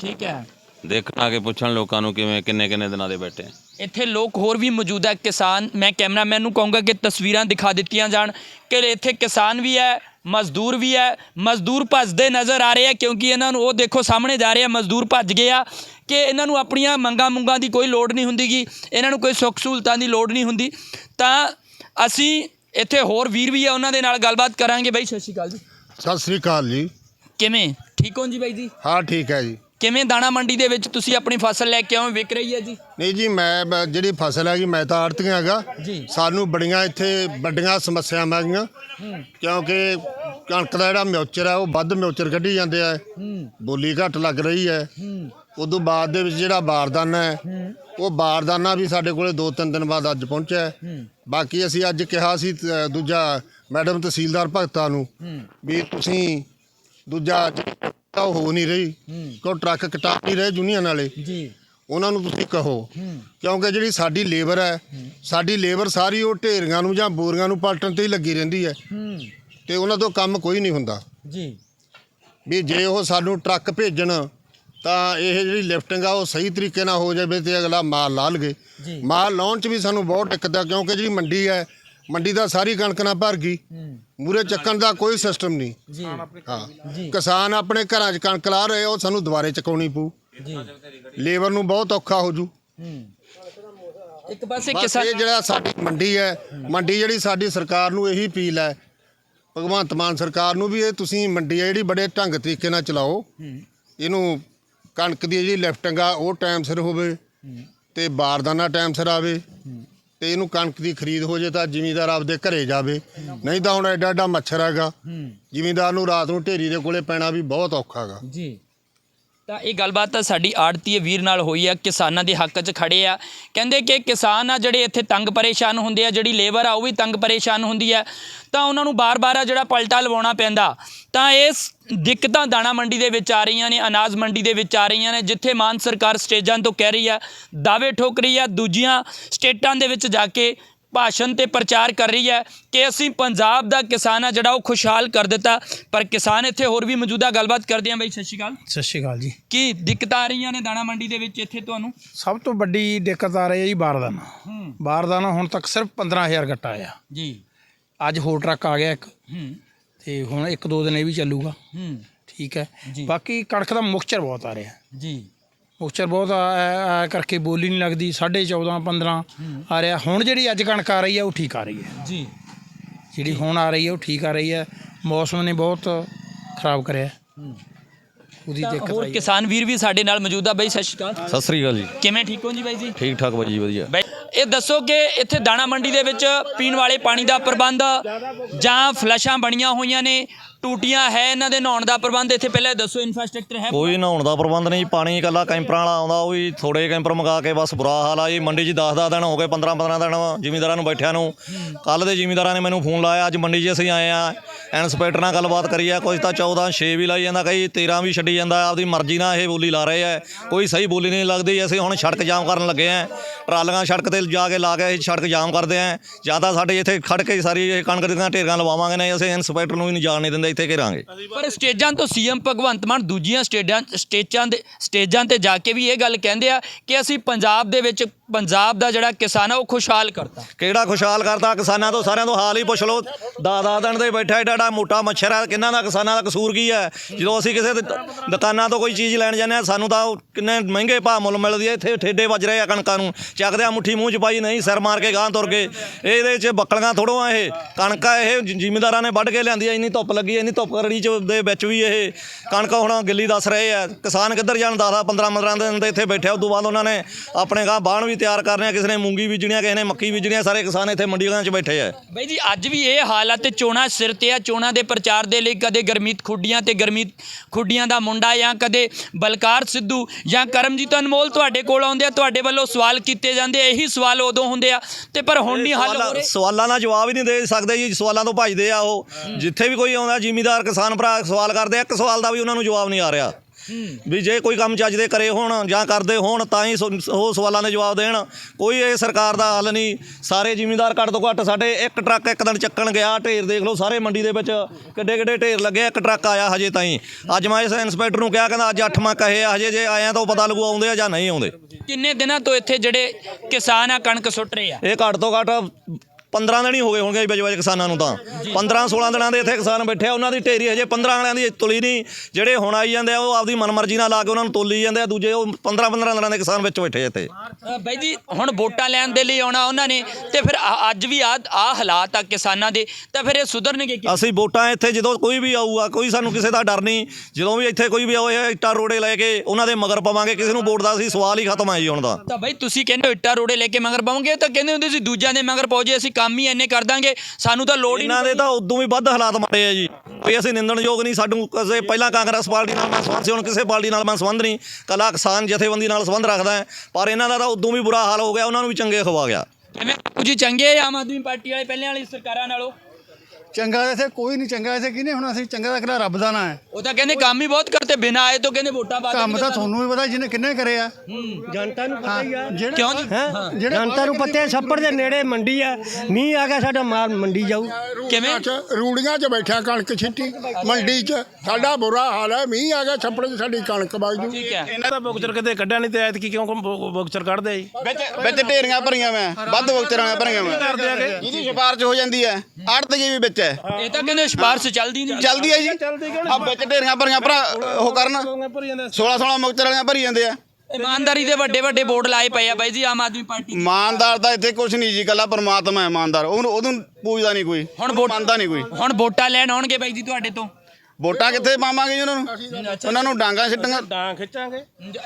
ਠੀਕ ਹੈ। ਦੇਖਣ ਕੇ ਪੁੱਛਣ ਲੋਕਾਂ ਨੂੰ ਕਿਵੇਂ ਕਿੰਨੇ ਕਿੰਨੇ ਦਿਨਾਂ ਦੇ ਬੈਠੇ ਆ। ਇੱਥੇ ਲੋਕ ਹੋਰ ਵੀ ਮੌਜੂਦ ਹੈ ਕਿਸਾਨ ਮੈਂ ਕੈਮਰਾਮੈਨ ਨੂੰ ਕਹੂੰਗਾ ਕਿ ਤਸਵੀਰਾਂ ਦਿਖਾ ਦਿੱਤੀਆਂ ਜਾਣ ਕਿ ਇੱਥੇ ਕਿਸਾਨ ਵੀ ਹੈ ਮਜ਼ਦੂਰ ਵੀ ਹੈ ਮਜ਼ਦੂਰ ਭੱਜਦੇ ਨਜ਼ਰ ਆ ਰਹੇ ਆ ਕਿਉਂਕਿ ਇਹਨਾਂ ਨੂੰ ਉਹ ਦੇਖੋ ਸਾਹਮਣੇ ਜਾ ਰਹੇ ਆ ਮਜ਼ਦੂਰ ਭੱਜ ਗਏ ਆ ਕਿ ਇਹਨਾਂ ਨੂੰ ਆਪਣੀਆਂ ਮੰਗਾਂ ਮੁੰਗਾਂ ਦੀ ਕੋਈ ਲੋੜ ਨਹੀਂ ਹੁੰਦੀਗੀ ਇਹਨਾਂ ਨੂੰ ਕੋਈ ਸੁੱਖ ਸਹੂਲਤਾਂ ਦੀ ਲੋੜ ਨਹੀਂ ਹੁੰਦੀ। ਤਾਂ ਅਸੀਂ ਇੱਥੇ ਹੋਰ ਵੀਰ ਵੀ ਆ ਉਹਨਾਂ ਦੇ ਨਾਲ ਗੱਲਬਾਤ ਕਰਾਂਗੇ। ਬਾਈ ਸਤਿ ਸ਼੍ਰੀ ਅਕਾਲ ਜੀ। ਸਤਿ ਸ੍ਰੀ ਅਕਾਲ ਜੀ। ਕਿਵੇਂ? ਠੀਕ ਹੋ ਜੀ ਬਾਈ ਜੀ? ਹਾਂ ਠੀਕ ਹੈ ਜੀ। ਕਿਵੇਂ ਦਾਣਾ ਮੰਡੀ ਦੇ ਵਿੱਚ ਤੁਸੀਂ ਆਪਣੀ ਫਸਲ ਲੈ ਕੇ ਆਓ ਵਿਕ ਰਹੀ ਹੈ ਜੀ? ਨਹੀਂ ਜੀ ਮੈਂ ਜਿਹੜੀ ਫਸਲ ਹੈਗੀ ਮੈਂ ਤਾਂ ਆੜਤੀਆਂ ਹੈਗਾ। ਜੀ। ਸਾਨੂੰ ਬੜੀਆਂ ਇੱਥੇ ਵੱਡੀਆਂ ਸਮੱਸਿਆਵਾਂ ਹੈਗੀਆਂ ਕਿਉਂਕਿ ਕਣਕ ਦਾ ਜਿਹੜਾ ਮਿਉਚਰ ਹੈ ਉਹ ਵੱਧ ਮਿਉਚਰ ਕੱਢੀ ਜਾਂਦੇ ਆ। ਬੋਲੀ ਘੱਟ ਲੱਗ ਰਹੀ ਹੈ। ਉਦੋਂ ਬਾਅਦ ਦੇ ਵਿੱਚ ਜਿਹੜਾ ਬਾਰਦਾਨਾ ਹੈ ਉਹ ਬਾਰਦਾਨਾ ਵੀ ਸਾਡੇ ਕੋਲੇ 2-3 ਦਿਨ ਬਾਅਦ ਅੱਜ ਪਹੁੰਚਿਆ ਹੈ। ਬਾਕੀ ਅਸੀਂ ਅੱਜ ਕਿਹਾ ਸੀ ਅ, ਦੂਜਾ ਮੈਡਮ ਤਹਿਸੀਲਦਾਰ ਭਗਤਾ ਨੂੰ ਵੀ ਤੁਸੀਂ ਦੂਜਾ ਤਾਂ ਉਹ ਹੋ ਨਹੀਂ ਰਹੀ। ਕੋ ਟਰੱਕ ਕਟਾ ਨਹੀਂ ਰਹੇ ਯੂਨੀਅਨ ਵਾਲੇ? ਜੀ। ਉਹਨਾਂ ਨੂੰ ਤੁਸੀਂ ਕਹੋ। ਕਿਉਂਕਿ ਜਿਹੜੀ ਸਾਡੀ ਲੇਬਰ ਹੈ ਸਾਡੀ ਲੇਬਰ ਸਾਰੀ ਉਹ ਢੇਰੀਆਂ ਨੂੰ ਜਾਂ ਬੋਰੀਆਂ ਨੂੰ ਪਲਟਣ ਤੇ ਹੀ ਲੱਗੀ ਰਹਿੰਦੀ ਹੈ। ਤੇ ਉਹਨਾਂ ਤੋਂ ਕੰਮ ਕੋਈ ਨਹੀਂ ਹੁੰਦਾ। ਜੀ। ਵੀ ਜੇ ਉਹ ਸਾਨੂੰ ਟਰੱਕ ਭੇਜਣ ਤਾਂ ਇਹ ਜਿਹੜੀ ਲਿਫਟਿੰਗ ਆ ਉਹ ਸਹੀ ਤਰੀਕੇ ਨਾਲ ਹੋ ਜਾਵੇ ਤੇ ਅਗਲਾ ਮਾਲ ਲਾ ਲਗੇ। ਮਾਲ ਲਾਉਣ ਚ ਵੀ ਸਾਨੂੰ ਬਹੁਤ ਦਿੱਕਤ ਆ ਕਿਉਂਕਿ ਜਿਹੜੀ ਮੰਡੀ ਹੈ ਮੰਡੀ ਦਾ ਸਾਰੀ ਕਣਕ ਨਾਲ ਭਰ ਗਈ। ਮੂਰੇ ਚੱਕਣ ਦਾ ਕੋਈ ਸਿਸਟਮ ਨਹੀਂ। ਜੀ। ਹਾਂ। ਕਿਸਾਨ ਆਪਣੇ ਘਰਾਂ 'ਚ ਕਣਕ ਲਾ ਰਹੇ ਉਹ ਸਾਨੂੰ ਦੁਬਾਰੇ ਚਕਾਉਣੀ ਪਊ। ਜੀ। ਲੇਬਰ ਨੂੰ ਬਹੁਤ ਔਖਾ ਹੋ ਜੂ। ਇੱਕ ਪਾਸੇ ਬਸ ਕਿਸਾਨ ਇਹ ਜਿਹੜਾ ਸਾਡੀ ਮੰਡੀ ਹੈ ਮੰਡੀ ਜਿਹੜੀ ਸਾਡੀ ਸਰਕਾਰ ਨੂੰ ਇਹੀ ਅਪੀਲ ਹੈ। ਭਗਵੰਤ ਮਾਨ ਸਰਕਾਰ ਨੂੰ ਵੀ ਇਹ ਤੁਸੀਂ ਮੰਡੀ ਹੈ ਜਿਹੜੀ ਬੜੇ ਢੰਗ ਤਰੀਕੇ ਨਾਲ ਚਲਾਓ। ਇਹਨੂੰ ਕਣਕ ਦੀ ਜਿਹੜੀ ਲਿਫਟਿੰਗ ਆ ਉਹ ਟਾਈਮ ਸਿਰ ਹੋਵੇ ਤੇ ਬਾਰਦਾਨਾ ਟਾਈਮ ਸਿਰ ਆਵੇ। ਤੇ ਇਹਨੂੰ ਕਣਕ ਦੀ ਖਰੀਦ ਹੋ ਜੇ ਤਾਂ ਜ਼ਿਮੀਂਦਾਰ ਆਪਦੇ ਘਰੇ ਜਾਵੇ। ਨਹੀਂ ਤਾਂ ਹੁਣ ਐਡਾ ਐਡਾ ਮੱਛਰ ਹੈਗਾ। ਜ਼ਿਮੀਂਦਾਰ ਨੂੰ ਰਾਤ ਨੂੰ ਢੇਰੀ ਦੇ ਕੋਲੇ ਪੈਣਾ ਵੀ ਬਹੁਤ ਔਖਾ ਹੈਗਾ। ਜੀ। ਤਾਂ ਇਹ ਗੱਲਬਾਤ ਤਾਂ ਸਾਡੀ ਆੜਤੀ ਵੀਰ ਨਾਲ ਹੋਈ ਆ, ਕਿਸਾਨਾਂ ਦੇ ਹੱਕ 'ਚ ਖੜੇ ਆ। ਕਹਿੰਦੇ ਕਿ ਕਿਸਾਨ ਆ ਜਿਹੜੇ ਇੱਥੇ ਤੰਗ ਪਰੇਸ਼ਾਨ ਹੁੰਦੇ ਆ, ਜਿਹੜੀ ਲੇਬਰ ਆ ਉਹ ਵੀ ਤੰਗ ਪਰੇਸ਼ਾਨ ਹੁੰਦੀ ਆ। ਤਾਂ ਉਹਨਾਂ ਨੂੰ ਬਾਰ-ਬਾਰ ਆ ਜਿਹੜਾ ਪਲਟਾ ਲਵਾਉਣਾ ਪੈਂਦਾ। ਤਾਂ ਇਸ ਦਿੱਕਤਾਂ ਦਾਣਾ ਮੰਡੀ ਦੇ ਵਿੱਚ ਆ ਰਹੀਆਂ ਨੇ, ਅਨਾਜ ਮੰਡੀ ਦੇ ਵਿੱਚ ਆ ਰਹੀਆਂ ਨੇ, ਜਿੱਥੇ ਮਾਨ ਸਰਕਾਰ ਸਟੇਜਾਂ ਤੋਂ ਕਹਿ ਰਹੀ ਆ, ਦਾਅਵੇ ਠੋਕ ਰਹੀ ਆ, ਦੂਜੀਆਂ ਸਟੇਟਾਂ ਦੇ ਵਿੱਚ ਜਾ ਕੇ ਭਾਸ਼ਣ ਤੇ ਪ੍ਰਚਾਰ ਕਰ ਰਹੀ ਹੈ ਕਿ ਅਸੀਂ ਪੰਜਾਬ ਦਾ ਕਿਸਾਨ ਆ ਜਿਹੜਾ ਉਹ ਖੁਸ਼ਹਾਲ ਕਰ ਦਿੱਤਾ। ਪਰ ਕਿਸਾਨ ਇੱਥੇ ਹੋਰ ਵੀ ਮੌਜੂਦਾ ਗੱਲਬਾਤ ਕਰਦੇ ਆ ਬਈ ਸਤਿ ਸ਼੍ਰੀ ਅਕਾਲ। ਸਤਿ ਸ਼੍ਰੀ ਅਕਾਲ ਜੀ। ਕੀ ਦਿੱਕਤਾਂ ਆ ਰਹੀਆਂ ਨੇ ਦਾਣਾ ਮੰਡੀ ਦੇ ਵਿੱਚ ਇੱਥੇ ਤੁਹਾਨੂੰ? ਸਭ ਤੋਂ ਵੱਡੀ ਦਿੱਕਤ ਆ ਰਹੀ ਹੈ ਜੀ ਬਾਰਦਾਨਾ। ਬਾਰਦਾਨਾ ਹੁਣ ਤੱਕ ਸਿਰਫ 15000 ਗੱਟਾ ਆਇਆ। ਜੀ। ਅੱਜ ਹੋਰ ਟਰੱਕ ਆ ਗਿਆ ਇੱਕ। ਹੂੰ। ਤੇ ਹੁਣ ਇੱਕ ਦੋ ਦਿਨ ਇਹ ਵੀ ਚੱਲੂਗਾ। ਹੂੰ। ਠੀਕ ਹੈ। ਬਾਕੀ ਕਣਕ ਦਾ ਮੁਕਚਰ ਬਹੁਤ ਆ ਰਿਹਾ। ਜੀ। ਮੋਚਰ ਬਹੁਤ ਆ ਆ- ਆ ਕਰਕੇ ਬੋਲੀ ਨਹੀਂ ਲੱਗਦੀ 14.5 15 ਆ ਰਿਹਾ। ਹੁਣ ਜਿਹੜੀ ਅੱਜ ਕਣਕ ਆ ਰਹੀ ਹੈ ਉਹ ਠੀਕ ਆ ਰਹੀ ਹੈ। ਜੀ। ਜਿਹੜੀ ਹੁਣ ਆ ਰਹੀ ਹੈ ਉਹ ਠੀਕ ਆ ਰਹੀ ਹੈ। ਮੌਸਮ ਨੇ ਬਹੁਤ ਖਰਾਬ ਕਰਿਆ। ਉਹਦੀ ਦਿੱਕਤ ਹੋਰ ਆਈ। ਕਿਸਾਨ ਵੀਰ ਵੀ ਸਾਡੇ ਨਾਲ ਮੌਜੂਦ ਆ। ਬਾਈ ਸਤਿ ਸ਼੍ਰੀ ਅਕਾਲ। ਸਤਿ ਸ੍ਰੀ ਅਕਾਲ ਜੀ। ਕਿਵੇਂ ਠੀਕ ਹੋ ਜੀ ਬਾਈ ਜੀ? ਠੀਕ ਠਾਕ ਬਾਜੀ ਵਧੀਆ। ਬਾਈ ਇਹ ਦੱਸੋ ਕਿ ਇੱਥੇ ਦਾਣਾ ਮੰਡੀ ਦੇ ਵਿੱਚ ਪੀਣ ਵਾਲੇ ਪਾਣੀ ਦਾ ਪ੍ਰਬੰਧ ਜਾਂ ਫਲਸ਼ਾਂ ਬਣੀਆਂ ਹੋਈਆਂ ਨੇ ਟੂਟੀਆਂ ਹੈ ਇਹਨਾਂ ਦੇ ਨਹਾਉਣ ਦਾ ਪ੍ਰਬੰਧ ਇੱਥੇ ਪਹਿਲਾਂ ਦੱਸੋ ਇਨਫਰਾਸਟ੍ਰਕਚਰ ਹੈ ਕੋਈ ਨਹਾਉਣ ਦਾ ਪ੍ਰਬੰਧ ਨਹੀਂ ਪਾਣੀ ਇਕੱਲਾ ਕੈਂਪਰਾਂ ਵਾਲਾ ਆਉਂਦਾ ਉਹ ਵੀ ਥੋੜੇ ਕੈਂਪਰ ਮੰਗਾ ਕੇ ਬਸ ਬੁਰਾ ਹਾਲ ਆ ਜੀ ਮੰਡੀ 'ਚ 10-10 ਦਿਨ ਹੋ ਗਏ 15-15 ਦਿਨ ਜ਼ਿਮੀਂਦਾਰਾਂ ਨੂੰ ਬੈਠਿਆਂ ਨੂੰ। ਕੱਲ ਦੇ ਜ਼ਿਮੀਂਦਾਰਾਂ ਨੇ ਮੈਨੂੰ ਫੋਨ ਲਾਇਆ ਅੱਜ ਮੰਡੀ 'ਚ ਅਸੀਂ ਆਏ ਆ ਇਨਸਪੈਕਟਰ ਨਾਲ ਗੱਲਬਾਤ ਕਰੀ ਆ ਕੁਝ ਤਾਂ 14 6 ਵੀ ਲਾਈ ਜਾਂਦਾ ਕਈ 13 ਵੀ ਛੱਡੀ ਜਾਂਦਾ ਆਪਦੀ ਮਰਜ਼ੀ ਨਾਲ ਇਹ ਬੋਲੀ ਲਾ ਰਹੇ ਆ। ਕੋਈ ਸਹੀ ਬੋਲੀ ਨਹੀਂ ਲੱਗਦੀ ਅਸੀਂ ਹੁਣ ਸੜਕ ਜਾਮ ਕਰਨ ਲੱਗੇ ਆ। ਟਰਾਲੀਆਂ ਸੜਕ ਤੇ ਜਾ ਕੇ ਲਾ ਕੇ ਅਸੀਂ ਸੜਕ ਜਾਮ ਕਰਦੇ ਆ। ਜਾਂ ਤਾਂ ਸਾਡੇ ਇੱਥੇ ਖੜ ਕੇ ਸਾਰੀ ਕਣਕ ਦੀਆਂ ਢੇਰਾਂ ਲਵਾਵਾਂਗੇ ਨਹੀਂ ਅਸੀਂ ਇਨਸਪੈਕਟਰ ਨੂੰ ਵੀ ਨਹੀਂ ਜਾਣ ਨਹੀਂ ਦਿੰਦੇ ਇੱਥੇ ਘੇਰਾਂਗੇ ਪਰ ਸਟੇਜਾਂ ਤੋਂ ਸੀਐਮ ਭਗਵੰਤ ਮਾਨ ਦੂਜੀਆਂ ਸਟੇਜਾਂ ਸਟੇਜਾਂ ਦੇ ਸਟੇਜਾਂ ਤੇ ਜਾ ਕੇ ਵੀ ਇਹ ਗੱਲ ਕਹਿੰਦੇ ਆ ਕਿ ਅਸੀਂ ਪੰਜਾਬ ਦੇ ਵਿੱਚ ਪੰਜਾਬ ਦਾ ਜਿਹੜਾ ਕਿਸਾਨ ਆ ਉਹ ਖੁਸ਼ਹਾਲ ਕਰਤਾ ਕਿਹੜਾ ਖੁਸ਼ਹਾਲ ਕਰਦਾ? ਕਿਸਾਨਾਂ ਤੋਂ ਸਾਰਿਆਂ ਤੋਂ ਹਾਲ ਹੀ ਪੁੱਛ ਲਓ। ਦਾਦਾ ਦਿਨ ਦੇ ਬੈਠਾ ਏਡਾ ਏਡਾ ਮੋਟਾ ਮੱਛਰ ਹੈ ਕਿੰਨਾਂ ਦਾ ਕਿਸਾਨਾਂ ਦਾ ਕਸੂਰ ਕੀ ਹੈ ਜਦੋਂ ਅਸੀਂ ਕਿਸੇ ਦੇ ਦੁਕਾਨਾਂ ਤੋਂ ਕੋਈ ਚੀਜ਼ ਲੈਣ ਜਾਂਦੇ ਆ ਸਾਨੂੰ ਤਾਂ ਉਹ ਕਿੰਨੇ ਮਹਿੰਗੇ ਭਾਅ ਮੁੱਲ ਮਿਲਦੀ ਹੈ ਇੱਥੇ ਠੇਡੇ ਵੱਜ ਰਹੇ ਆ ਕਣਕਾਂ ਨੂੰ। ਚੱਕਦੇ ਆ ਮੁੱਠੀ ਮੂੰਹ ਚ ਪਾਈ ਨਹੀਂ ਸਿਰ ਮਾਰ ਕੇ ਗਾਂ ਤੁਰ ਗਏ। ਇਹਦੇ ਚ ਬੱਕਲੀਆਂ ਥੋੜੋ ਆ ਇਹ। ਕਣਕਾਂ ਇਹ ਜ਼ਿਮੀਂਦਾਰਾਂ ਨੇ ਵੱਢ ਕੇ ਲਿਆਂਦੀ ਆ ਇੰਨੀ ਧੁੱਪ ਲੱਗੀ ਇੰਨੀ ਧੁੱਪ ਕਰੜੀ ਚ ਦੇ ਵਿੱਚ ਵੀ ਇਹ ਕਣਕ ਹੁਣ ਗਿੱਲੀ ਦੱਸ ਰਹੇ ਆ। ਕਿਸਾਨ ਕਿੱਧਰ ਜਾਣ 10 15 15 ਦਿਨ ਦੇ ਇੱਥੇ ਬੈਠੇ ਆ ਉਦੋਂ ਬਾਅਦ ਉਹਨਾਂ ਨੇ ਆਪਣੇ ਗਾਂ ਬਾਣ ਵੀ ਤਿਆਰ ਕਰਨੇ ਆ ਕਿਸੇ ਨੇ ਮੂੰਗੀ ਬੀਜਣੀ ਆ ਕਿਸੇ ਨੇ ਮੱਕੀ ਬੀਜਣੀ ਆ ਸਾਰੇ ਕਿਸਾਨ ਇੱਥੇ ਮੰਡੀਆਂ 'ਚ ਬੈਠੇ ਆ। ਬਈ ਜੀ ਅੱਜ ਵੀ ਇਹ ਹਾਲ ਆ ਤੇ ਚੋਣਾਂ ਸਿਰ ਤੇ ਆ। ਚੋਣਾਂ ਦੇ ਪ੍ਰਚਾਰ ਦੇ ਲਈ ਕਦੇ ਗਰਮੀਤ ਖੁੱਡੀਆਂ ਤੇ ਗਰਮੀਤ ਖੁੱਡੀਆਂ ਦਾ ਮੁੰਡਾ ਜਾਂ ਕਦੇ ਬਲਕਾਰ ਸਿੱਧੂ ਜਾਂ ਕਰਮਜੀਤ ਅਨਮੋਲ ਤੁਹਾਡੇ ਕੋਲ ਆਉਂਦੇ ਆ ਤੁਹਾਡੇ ਵੱਲੋਂ ਸਵਾਲ ਕੀਤੇ ਜਾਂਦੇ ਆ। ਇਹੀ ਸਵਾਲ ਉਦੋਂ ਹੁੰਦੇ ਆ। ਤੇ ਪਰ ਹੁਣ ਨਹੀਂ ਹੱਲ ਹੋ ਸਵਾਲਾਂ- ਰਹੇ ਸਵਾਲਾਂ ਦਾ ਜਵਾਬ ਹੀ ਨਹੀਂ ਦੇ ਸਕਦੇ ਜੀ। ਸਵਾਲਾਂ ਤੋਂ ਭੱਜਦੇ ਆ ਉਹ। ਜਿੱਥੇ ਵੀ ਕੋਈ ਆਉਂਦਾ ਜ਼ਿਮੀਦਾਰ ਕਿਸਾਨ ਭਰਾ ਸਵਾਲ ਕਰਦੇ ਆ ਇੱਕ ਸਵਾਲ ਦਾ ਵੀ ਉਹਨਾਂ ਨੂੰ ਜਵਾਬ ਨਹੀਂ ਆ ਰਿਹਾ। ਵੀ ਜੇ ਕੋਈ ਕੰਮ ਚੱਜ ਦੇ ਕਰੇ ਹੋਣ ਜਾਂ ਕਰਦੇ ਹੋਣ ਤਾਂ ਹੀ ਸੋ- ਉਹ ਸਵਾਲਾਂ ਦੇ ਜਵਾਬ ਦੇਣ। ਕੋਈ ਇਹ ਸਰਕਾਰ ਦਾ ਹੱਲ ਨਹੀਂ। ਸਾਰੇ ਜ਼ਿਮੀਦਾਰ ਘੱਟ ਤੋਂ ਘੱਟ ਸਾਡੇ ਇੱਕ ਟਰੱਕ ਇੱਕ ਦਿਨ ਚੱਕਣ ਗਿਆ ਢੇਰ ਦੇਖ ਲਓ ਸਾਰੇ ਮੰਡੀ ਦੇ ਵਿੱਚ ਕਿੱਡੇ ਕਿੱਡੇ ਢੇਰ ਲੱਗੇ ਆ, ਇੱਕ ਟਰੱਕ ਆਇਆ ਹਜੇ ਤਾਈਂ। ਅੱਜ ਮੈਂ ਇਸ ਇਨਸਪੈਕਟਰ ਨੂੰ ਕਿਹਾ ਕਹਿੰਦਾ ਅੱਜ 8ਵਾਂ ਕਹੇ ਆ ਹਜੇ ਜੇ ਆਇਆ ਤਾਂ ਉਹ ਪਤਾ ਲੱਗੂ ਆਉਂਦੇ ਆ ਜਾਂ ਨਹੀਂ ਆਉਂਦੇ। ਕਿੰਨੇ ਦਿਨਾਂ ਤੋਂ ਇੱਥੇ ਜਿਹੜੇ ਕਿਸਾਨ ਆ ਕਣਕ ਸੁੱਟ ਰਹੇ ਆ? ਇਹ ਘੱਟ ਤੋਂ ਘੱਟ 15 ਦਿਨ ਹੀ ਹੋ ਗਏ ਹੋਣਗੇ ਬਜਵਾਜ ਕਿਸਾਨਾਂ ਨੂੰ ਤਾਂ। 15 16 ਦਿਨਾਂ ਦੇ ਇੱਥੇ ਕਿਸਾਨ ਬੈਠੇ ਆ ਉਹਨਾਂ ਦੀ ਢੇਰੀ ਹਜੇ 15 ਵਾਲਿਆਂ ਦੀ ਤੁਲੀ ਨਹੀਂ। ਜਿਹੜੇ ਹੁਣ ਆਈ ਜਾਂਦੇ ਆ ਉਹ ਆਪਦੀ ਮਨਮਰਜ਼ੀ ਨਾਲ ਲਾ ਕੇ ਉਹਨਾਂ ਨੂੰ ਤੋਲੀ ਜਾਂਦੇ ਆ ਦੂਜੇ ਉਹ 15 15 ਦਿਨਾਂ ਦੇ ਕਿਸਾਨ ਵਿੱਚ ਬੈਠੇ ਇੱਥੇ। ਬਾਈ ਜੀ ਹੁਣ ਵੋਟਾਂ ਲੈਣ ਦੇ ਲਈ ਆਉਣਾ ਉਹਨਾਂ ਨੇ ਤੇ ਫਿਰ ਅੱਜ ਵੀ ਆ ਆ ਹਾਲਾਤ ਆ ਕਿਸਾਨਾਂ ਦੇ ਤਾਂ ਫਿਰ ਇਹ ਸੁਧਰਨਗੇ ਕਿ ਅਸੀਂ ਵੋਟਾਂ ਇੱਥੇ ਜਦੋਂ ਕੋਈ ਵੀ ਆਊਗਾ ਕੋਈ ਸਾਨੂੰ ਕਿਸੇ ਦਾ ਡਰ ਨਹੀਂ। ਜਦੋਂ ਵੀ ਇੱਥੇ ਕੋਈ ਵੀ ਆਏ ਇੱਟਾਂ ਰੋੜੇ ਲੈ ਕੇ ਉਹਨਾਂ ਦੇ ਮਗਰ ਪਵਾਂਗੇ ਕਿਸੇ ਨੂੰ ਵੋਟ ਦਾ ਅਸੀਂ ਸਵਾਲ ਹੀ ਖਤਮ ਆ ਜੀ ਹੁਣ ਦਾ। ਤਾਂ ਬਾਈ ਤੁਸੀਂ ਕਹਿੰਦੇ ਹੋ ਇੱਟਾਂ ਰੋੜੇ ਲੈ ਕੇ ਮਗਰ ਪਾਉਂਗੇ ਤਾਂ ਕਹਿੰਦੇ ਹੁੰਦੇ ਸੀ ਦੂਜਿਆਂ ਦੇ ਮਗਰ ਜੇ ਅਸੀਂ ਕੰਮ ਹੀ ਇੰਨੇ ਕਰ ਦਾਂਗੇ ਸਾਨੂੰ ਤਾਂ ਲੋੜ ਹੀ ਇਹਨਾਂ ਦੇ ਤਾਂ ਉਦੋਂ ਵੀ ਵੱਧ ਹਾਲਾਤ ਮਾੜੇ ਆ ਜੀ। ਵੀ ਅਸੀਂ ਨਿੰਦਣਯੋਗ ਨਹੀਂ ਸਾਨੂੰ ਕਿਸੇ ਪਹਿਲਾਂ ਕਾਂਗਰਸ ਪਾਰਟੀ ਨਾਲ ਮੈਂ ਸੰਬੰਧ ਸੀ ਹੁਣ ਕਿਸੇ ਪਾਰਟੀ ਨਾਲ ਮੈਂ ਸੰਬੰਧ ਨਹੀਂ। ਕਲਾ ਕਿਸਾਨ ਜਥੇਬੰਦੀ ਨਾਲ ਸੰਬੰਧ ਰੱਖਦਾ ਹਾਂ। ਪਰ ਇਹਨਾਂ ਦਾ ਤਾਂ ਉਦੋਂ ਵੀ ਬੁਰਾ ਹਾਲ ਹੋ ਗਿਆ ਉਹਨਾਂ ਨੂੰ ਵੀ ਚੰਗੇ ਖਵਾ ਗਿਆ। ਕੁਝ ਚੰਗੇ ਆ ਆਮ ਆਦਮੀ ਪਾਰਟੀ ਵਾਲੇ ਪਹਿਲਾਂ ਵਾਲੀ ਸਰਕਾਰਾਂ ਨਾਲੋਂ। ਚੰਗਾ ਇੱਥੇ ਕੋਈ ਨਹੀਂ ਚੰਗਾ ਇੱਥੇ ਕਿਹਨੇ ਹੁਣ ਅਸੀਂ ਚੰਗਾ ਤਾਂ ਕਿਹੜਾ ਰੱਬ ਦਾ ਨਾਂ ਹੈ? ਉਹ ਤਾਂ ਕਹਿੰਦੇ ਕੰਮ ਹੀ ਬਹੁਤ ਕਰਤੇ ਬਿਨਾਂ ਆਏ ਤੋਂ ਕਹਿੰਦੇ ਵੋਟਾਂ ਪਾ ਕੰਮ ਤਾਂ। ਤੁਹਾਨੂੰ ਵੀ ਪਤਾ ਜਿਹਨੇ ਕਿੰਨੇ ਕਰੇ ਆ। ਜਨਤਾ ਨੂੰ ਪਤਾ ਹੀ ਆ। ਕਿਉਂ ਜੀ? ਜਿਹੜੇ ਜਨਤਾ ਨੂੰ ਪਤਾ ਹੈ ਛੱਪੜ ਦੇ ਨੇੜੇ ਮੰਡੀ ਆ ਮੀਂਹ ਆ ਗਿਆ ਸਾਡਾ ਮਾਲ ਮੰਡੀ ਜਾਊ। ਕਿਵੇਂ? ਰੂੜੀਆਂ 'ਚ ਬੈਠਾ ਕਣਕ ਛਿੱਟੀ ਮੰਡੀ 'ਚ। ਸਾਡਾ ਬੁਰਾ ਹਾਲ ਹੈ ਮੀਂਹ ਆ ਗਿਆ ਛੱਪੜ 'ਚ ਸਾਡੀ ਕਣਕ ਵਗ ਜੂ। ਠੀਕ ਹੈ। ਇਹਨਾਂ ਦਾ ਬੁਕਚਰ ਕਿਤੇ ਕੱਢਿਆ ਨਹੀਂ ਤੇ ਐਤਕੀ ਕਿਉਂ ਬੁਕਚਰ ਕੱਢਦੇ ਜੀ? ਵਿੱਚ ਵਿੱਚ ਢੇਰੀਆਂ ਭਰੀਆਂ ਮੈਂ ਵੱਧ ਵਕਤਰਾਂ ਭਰੀਆਂ ਮੈਂ। ਇਹਦੀ ਸਿਫਾਰਿਸ਼ ਹੋ ਜਾਂਦੀ ਹੈ ਆੜਤ ਜੀ ਵੀ ਵਿੱਚ। ਹੈ। ਇਹ ਤਾਂ ਕਹਿੰਦੇ ਸਿਫਾਰਸ਼ ਚੱਲਦੀ ਨਹੀਂ। ਚੱਲਦੀ ਹੈ ਜੀ। ਆ ਵਿੱਚ ਢੇਰੀਆਂ ਭਰੀਆਂ ਭਰਾ ਉਹ ਕਰਨ। 16 16 ਮੁਕਤਰ ਵਾਲੀਆਂ ਭਰੀ ਜਾਂਦੇ ਆ। ਇਮਾਨਦਾਰੀ ਦੇ ਵੱਡੇ ਵੱਡੇ ਬੋਰਡ ਲਾਏ ਪਏ ਆ ਬਾਈ ਜੀ ਆਮ ਆਦਮੀ ਪਾਰਟੀ ਇਮਾਨਦਾਰ ਦਾ ਇੱਥੇ ਕੁਝ ਨਹੀਂ ਜੀ ਕੱਲਾ ਪਰਮਾਤਮਾ ਹੈ ਇਮਾਨਦਾਰ। ਉਹਨੂੰ ਉਹਨੂੰ ਪੂਜਦਾ ਨਹੀਂ ਕੋਈ। ਹੁਣ ਵੋਟ- ਮੰਨਦਾ ਨਹੀਂ ਕੋਈ। ਹੁਣ ਵੋਟਾਂ ਲੈਣ ਆਉਣਗੇ ਬਾਈ ਜੀ ਤੁਹਾਡੇ ਤੋਂ। ਵੋਟਾਂ ਕਿੱਥੇ ਪਾਵਾਂਗੇ ਜੀ ਉਹਨਾਂ ਨੂੰ? ਉਹਨਾਂ ਨੂੰ ਡਾਂਗਾ ਸਿੱਟੀਆਂ ਤਾਂ ਖਿੱਚਾਂਗੇ।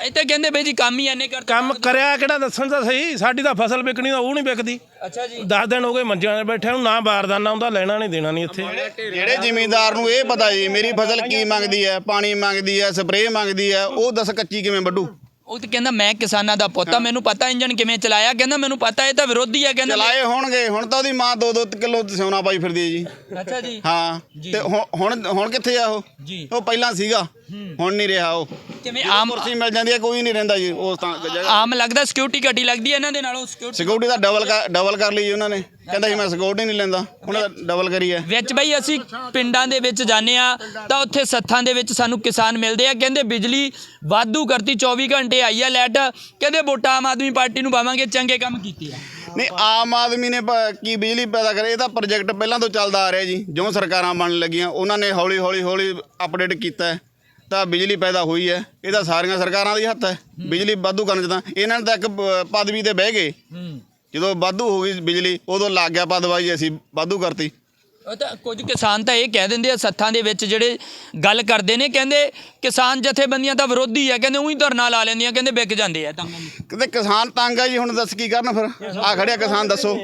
ਇਹ ਤਾਂ ਕਹਿੰਦੇ ਬਾਈ ਜੀ ਕੰਮ ਹੀ ਐਨੇ ਕਰਦੇ ਕੰਮ ਕਰਿਆ ਕਿਹੜਾ ਦੱਸਣ ਤਾਂ ਸਹੀ ਸਾਡੀ ਤਾਂ ਫਸਲ ਵਿਕਣੀ ਤਾਂ ਉਹ ਨਹੀਂ ਵਿਕਦੀ। ਅੱਛਾ ਜੀ। 10 ਦਿਨ ਹੋ ਗਏ ਮੰਜਿਆਂ 'ਤੇ ਬੈਠਿਆਂ ਨੂੰ ਨਾ ਬਾਰਦਾਨਾ ਆਉਂਦਾ ਲੈਣਾ ਨਹੀਂ ਦੇਣਾ ਨਹੀਂ ਇੱਥੇ। ਜਿਹੜੇ ਜ਼ਿਮੀਂਦਾਰ ਨੂੰ ਇਹ ਪਤਾ ਜੀ ਮੇਰੀ ਫਸਲ ਕੀ ਮੰਗਦੀ ਹੈ ਪਾਣੀ ਮੰਗਦੀ ਹੈ ਸਪਰੇਅ ਮੰਗਦੀ ਹੈ ਉਹ ਦੱਸ ਕੱਚੀ ਕਿਵੇਂ ਵੱਢੂ? ਉਹ ਤਾਂ ਕਹਿੰਦਾ ਮੈਂ ਕਿਸਾਨਾਂ ਦਾ ਪੁੱਤ ਆ ਮੈਨੂੰ ਪਤਾ ਇੰਜਨ ਕਿਵੇਂ ਚਲਾਇਆ? ਕਹਿੰਦਾ ਮੈਨੂੰ ਪਤਾ ਇਹ ਤਾਂ ਵਿਰੋਧੀ ਆ ਕਹਿੰਦਾ ਚਲਾਏ ਹੋਣਗੇ ਹੁਣ ਤਾਂ ਉਹਦੀ ਮਾਂ 2-2 ਕਿਲੋ ਸਿਉਣਾ ਪਾਈ ਫਿਰਦੀ ਹੈ ਜੀ। ਅੱਛਾ ਜੀ। ਹਾਂ ਤੇ ਹੁਣ- ਹੁਣ ਹੁਣ ਕਿੱਥੇ ਆ ਉਹ? ਜੀ। ਉਹ ਪਹਿਲਾਂ ਸੀਗਾ। ਹੁਣ ਨਹੀਂ ਰਿਹਾ ਉਹ। ਜਦੋਂ ਆਮ ਕੁਰਸੀ ਮਿਲ ਜਾਂਦੀ ਹੈ ਕੋਈ ਨਹੀਂ ਰਹਿੰਦਾ ਜੀ ਉਸ ਤਾਂ ਜਗ੍ਹਾ। ਆਮ ਲੱਗਦਾ ਸਿਕਿਉਰਿਟੀ ਘਟੀ ਲੱਗਦੀ ਹੈ ਇਹਨਾਂ ਦੇ ਨਾਲੋਂ ਸਿਕਿਉਰਿਟੀ ਸਿਕਿਉਰਿਟੀ ਦਾ ਡਬਲ ਡਬਲ ਕਰ ਲਈ ਜੀ ਉਹਨਾਂ ਨੇ। ਕਹਿੰਦਾ ਸੀ ਮੈਂ ਸਿਕਿਉਰਿਟੀ ਨਹੀਂ ਲੈਂਦਾ। ਉਹਨਾਂ ਦਾ ਡਬਲ ਕਰੀ ਹੈ। ਵਿੱਚ ਬਈ ਅਸੀਂ ਪਿੰਡਾਂ ਦੇ ਵਿੱਚ ਜਾਂਦੇ ਆ ਤਾਂ ਉੱਥੇ ਸੱਥਾਂ ਦੇ ਵਿੱਚ ਸਾਨੂੰ ਕਿਸਾਨ ਮਿਲਦੇ ਆ। ਕਹਿੰਦੇ ਬਿਜਲੀ ਵਾਧੂ ਕਰਤੀ 24 ਘੰਟੇ ਆਈ ਆ ਲਾਈਟ। ਕਹਿੰਦੇ ਵੋਟਾਂ ਆਮ ਆਦਮੀ ਪਾਰਟੀ ਨੂੰ ਪਾਵਾਂਗੇ ਚੰਗੇ ਕੰਮ ਕੀਤੇ ਆ। ਨਹੀਂ ਆਮ ਆਦਮੀ ਨੇ ਕੀ ਬਿਜਲੀ ਪੈਦਾ ਕਰੇ ਇਹ ਤਾਂ ਪ੍ਰੋਜੈਕਟ ਪਹਿਲਾਂ ਤੋਂ ਚੱਲਦਾ ਆ ਰਿਹਾ ਜੀ। ਜਿਉਂ ਸਰਕਾਰਾਂ ਬਣਨ ਲੱਗੀਆਂ ਉਹਨਾਂ ਨੇ ਹੌਲੀ ਹੌਲੀ ਹੌਲੀ ਅਪਡੇਟ ਕੀਤਾ ਹੈ। ਤਾਂ ਬਿਜਲੀ ਪੈਦਾ ਹੋਈ ਹੈ। ਇਹ ਤਾਂ ਸਾਰੀਆਂ ਸਰਕਾਰਾਂ ਦਾ ਹੱਥ ਹੈ। ਬਿਜਲੀ ਵਾਧੂ ਕਰਨ 'ਚ ਤਾਂ ਇਹਨਾਂ ਨੇ ਤਾਂ ਇੱਕ ਪਦਵੀ ਤੇ ਬਹਿ ਗਏ। ਜਦੋਂ ਵਾਧੂ ਹੋ ਗਈ ਬਿਜਲੀ ਉਦੋਂ ਲੱਗ ਗਿਆ ਪਦਵਾਈ ਅਸੀਂ ਵਾਧੂ ਕਰਤੀ। ਉਹ ਤਾਂ ਕੁਝ ਕਿਸਾਨ ਤਾਂ ਇਹ ਕਹਿ ਦਿੰਦੇ ਆ ਸੱਥਾਂ ਦੇ ਵਿੱਚ ਜਿਹੜੇ ਗੱਲ ਕਰਦੇ ਨੇ ਕਹਿੰਦੇ ਕਿਸਾਨ ਜਥੇਬੰਦੀਆਂ ਤਾਂ ਵਿਰੋਧੀ ਆ ਕਹਿੰਦੇ ਉਹੀ ਧਰਨਾ ਲਾ ਲੈਂਦੀਆਂ ਕਹਿੰਦੇ ਵਿਕ ਜਾਂਦੇ ਆ ਤਾਂ। ਕਹਿੰਦੇ ਕਿਸਾਨ ਤੰਗ ਆ ਜੀ ਹੁਣ ਦੱਸ ਕੀ ਕਰਨ ਫਿਰ? ਆ ਖੜਿਆ ਕਿਸਾਨ ਦੱਸੋ।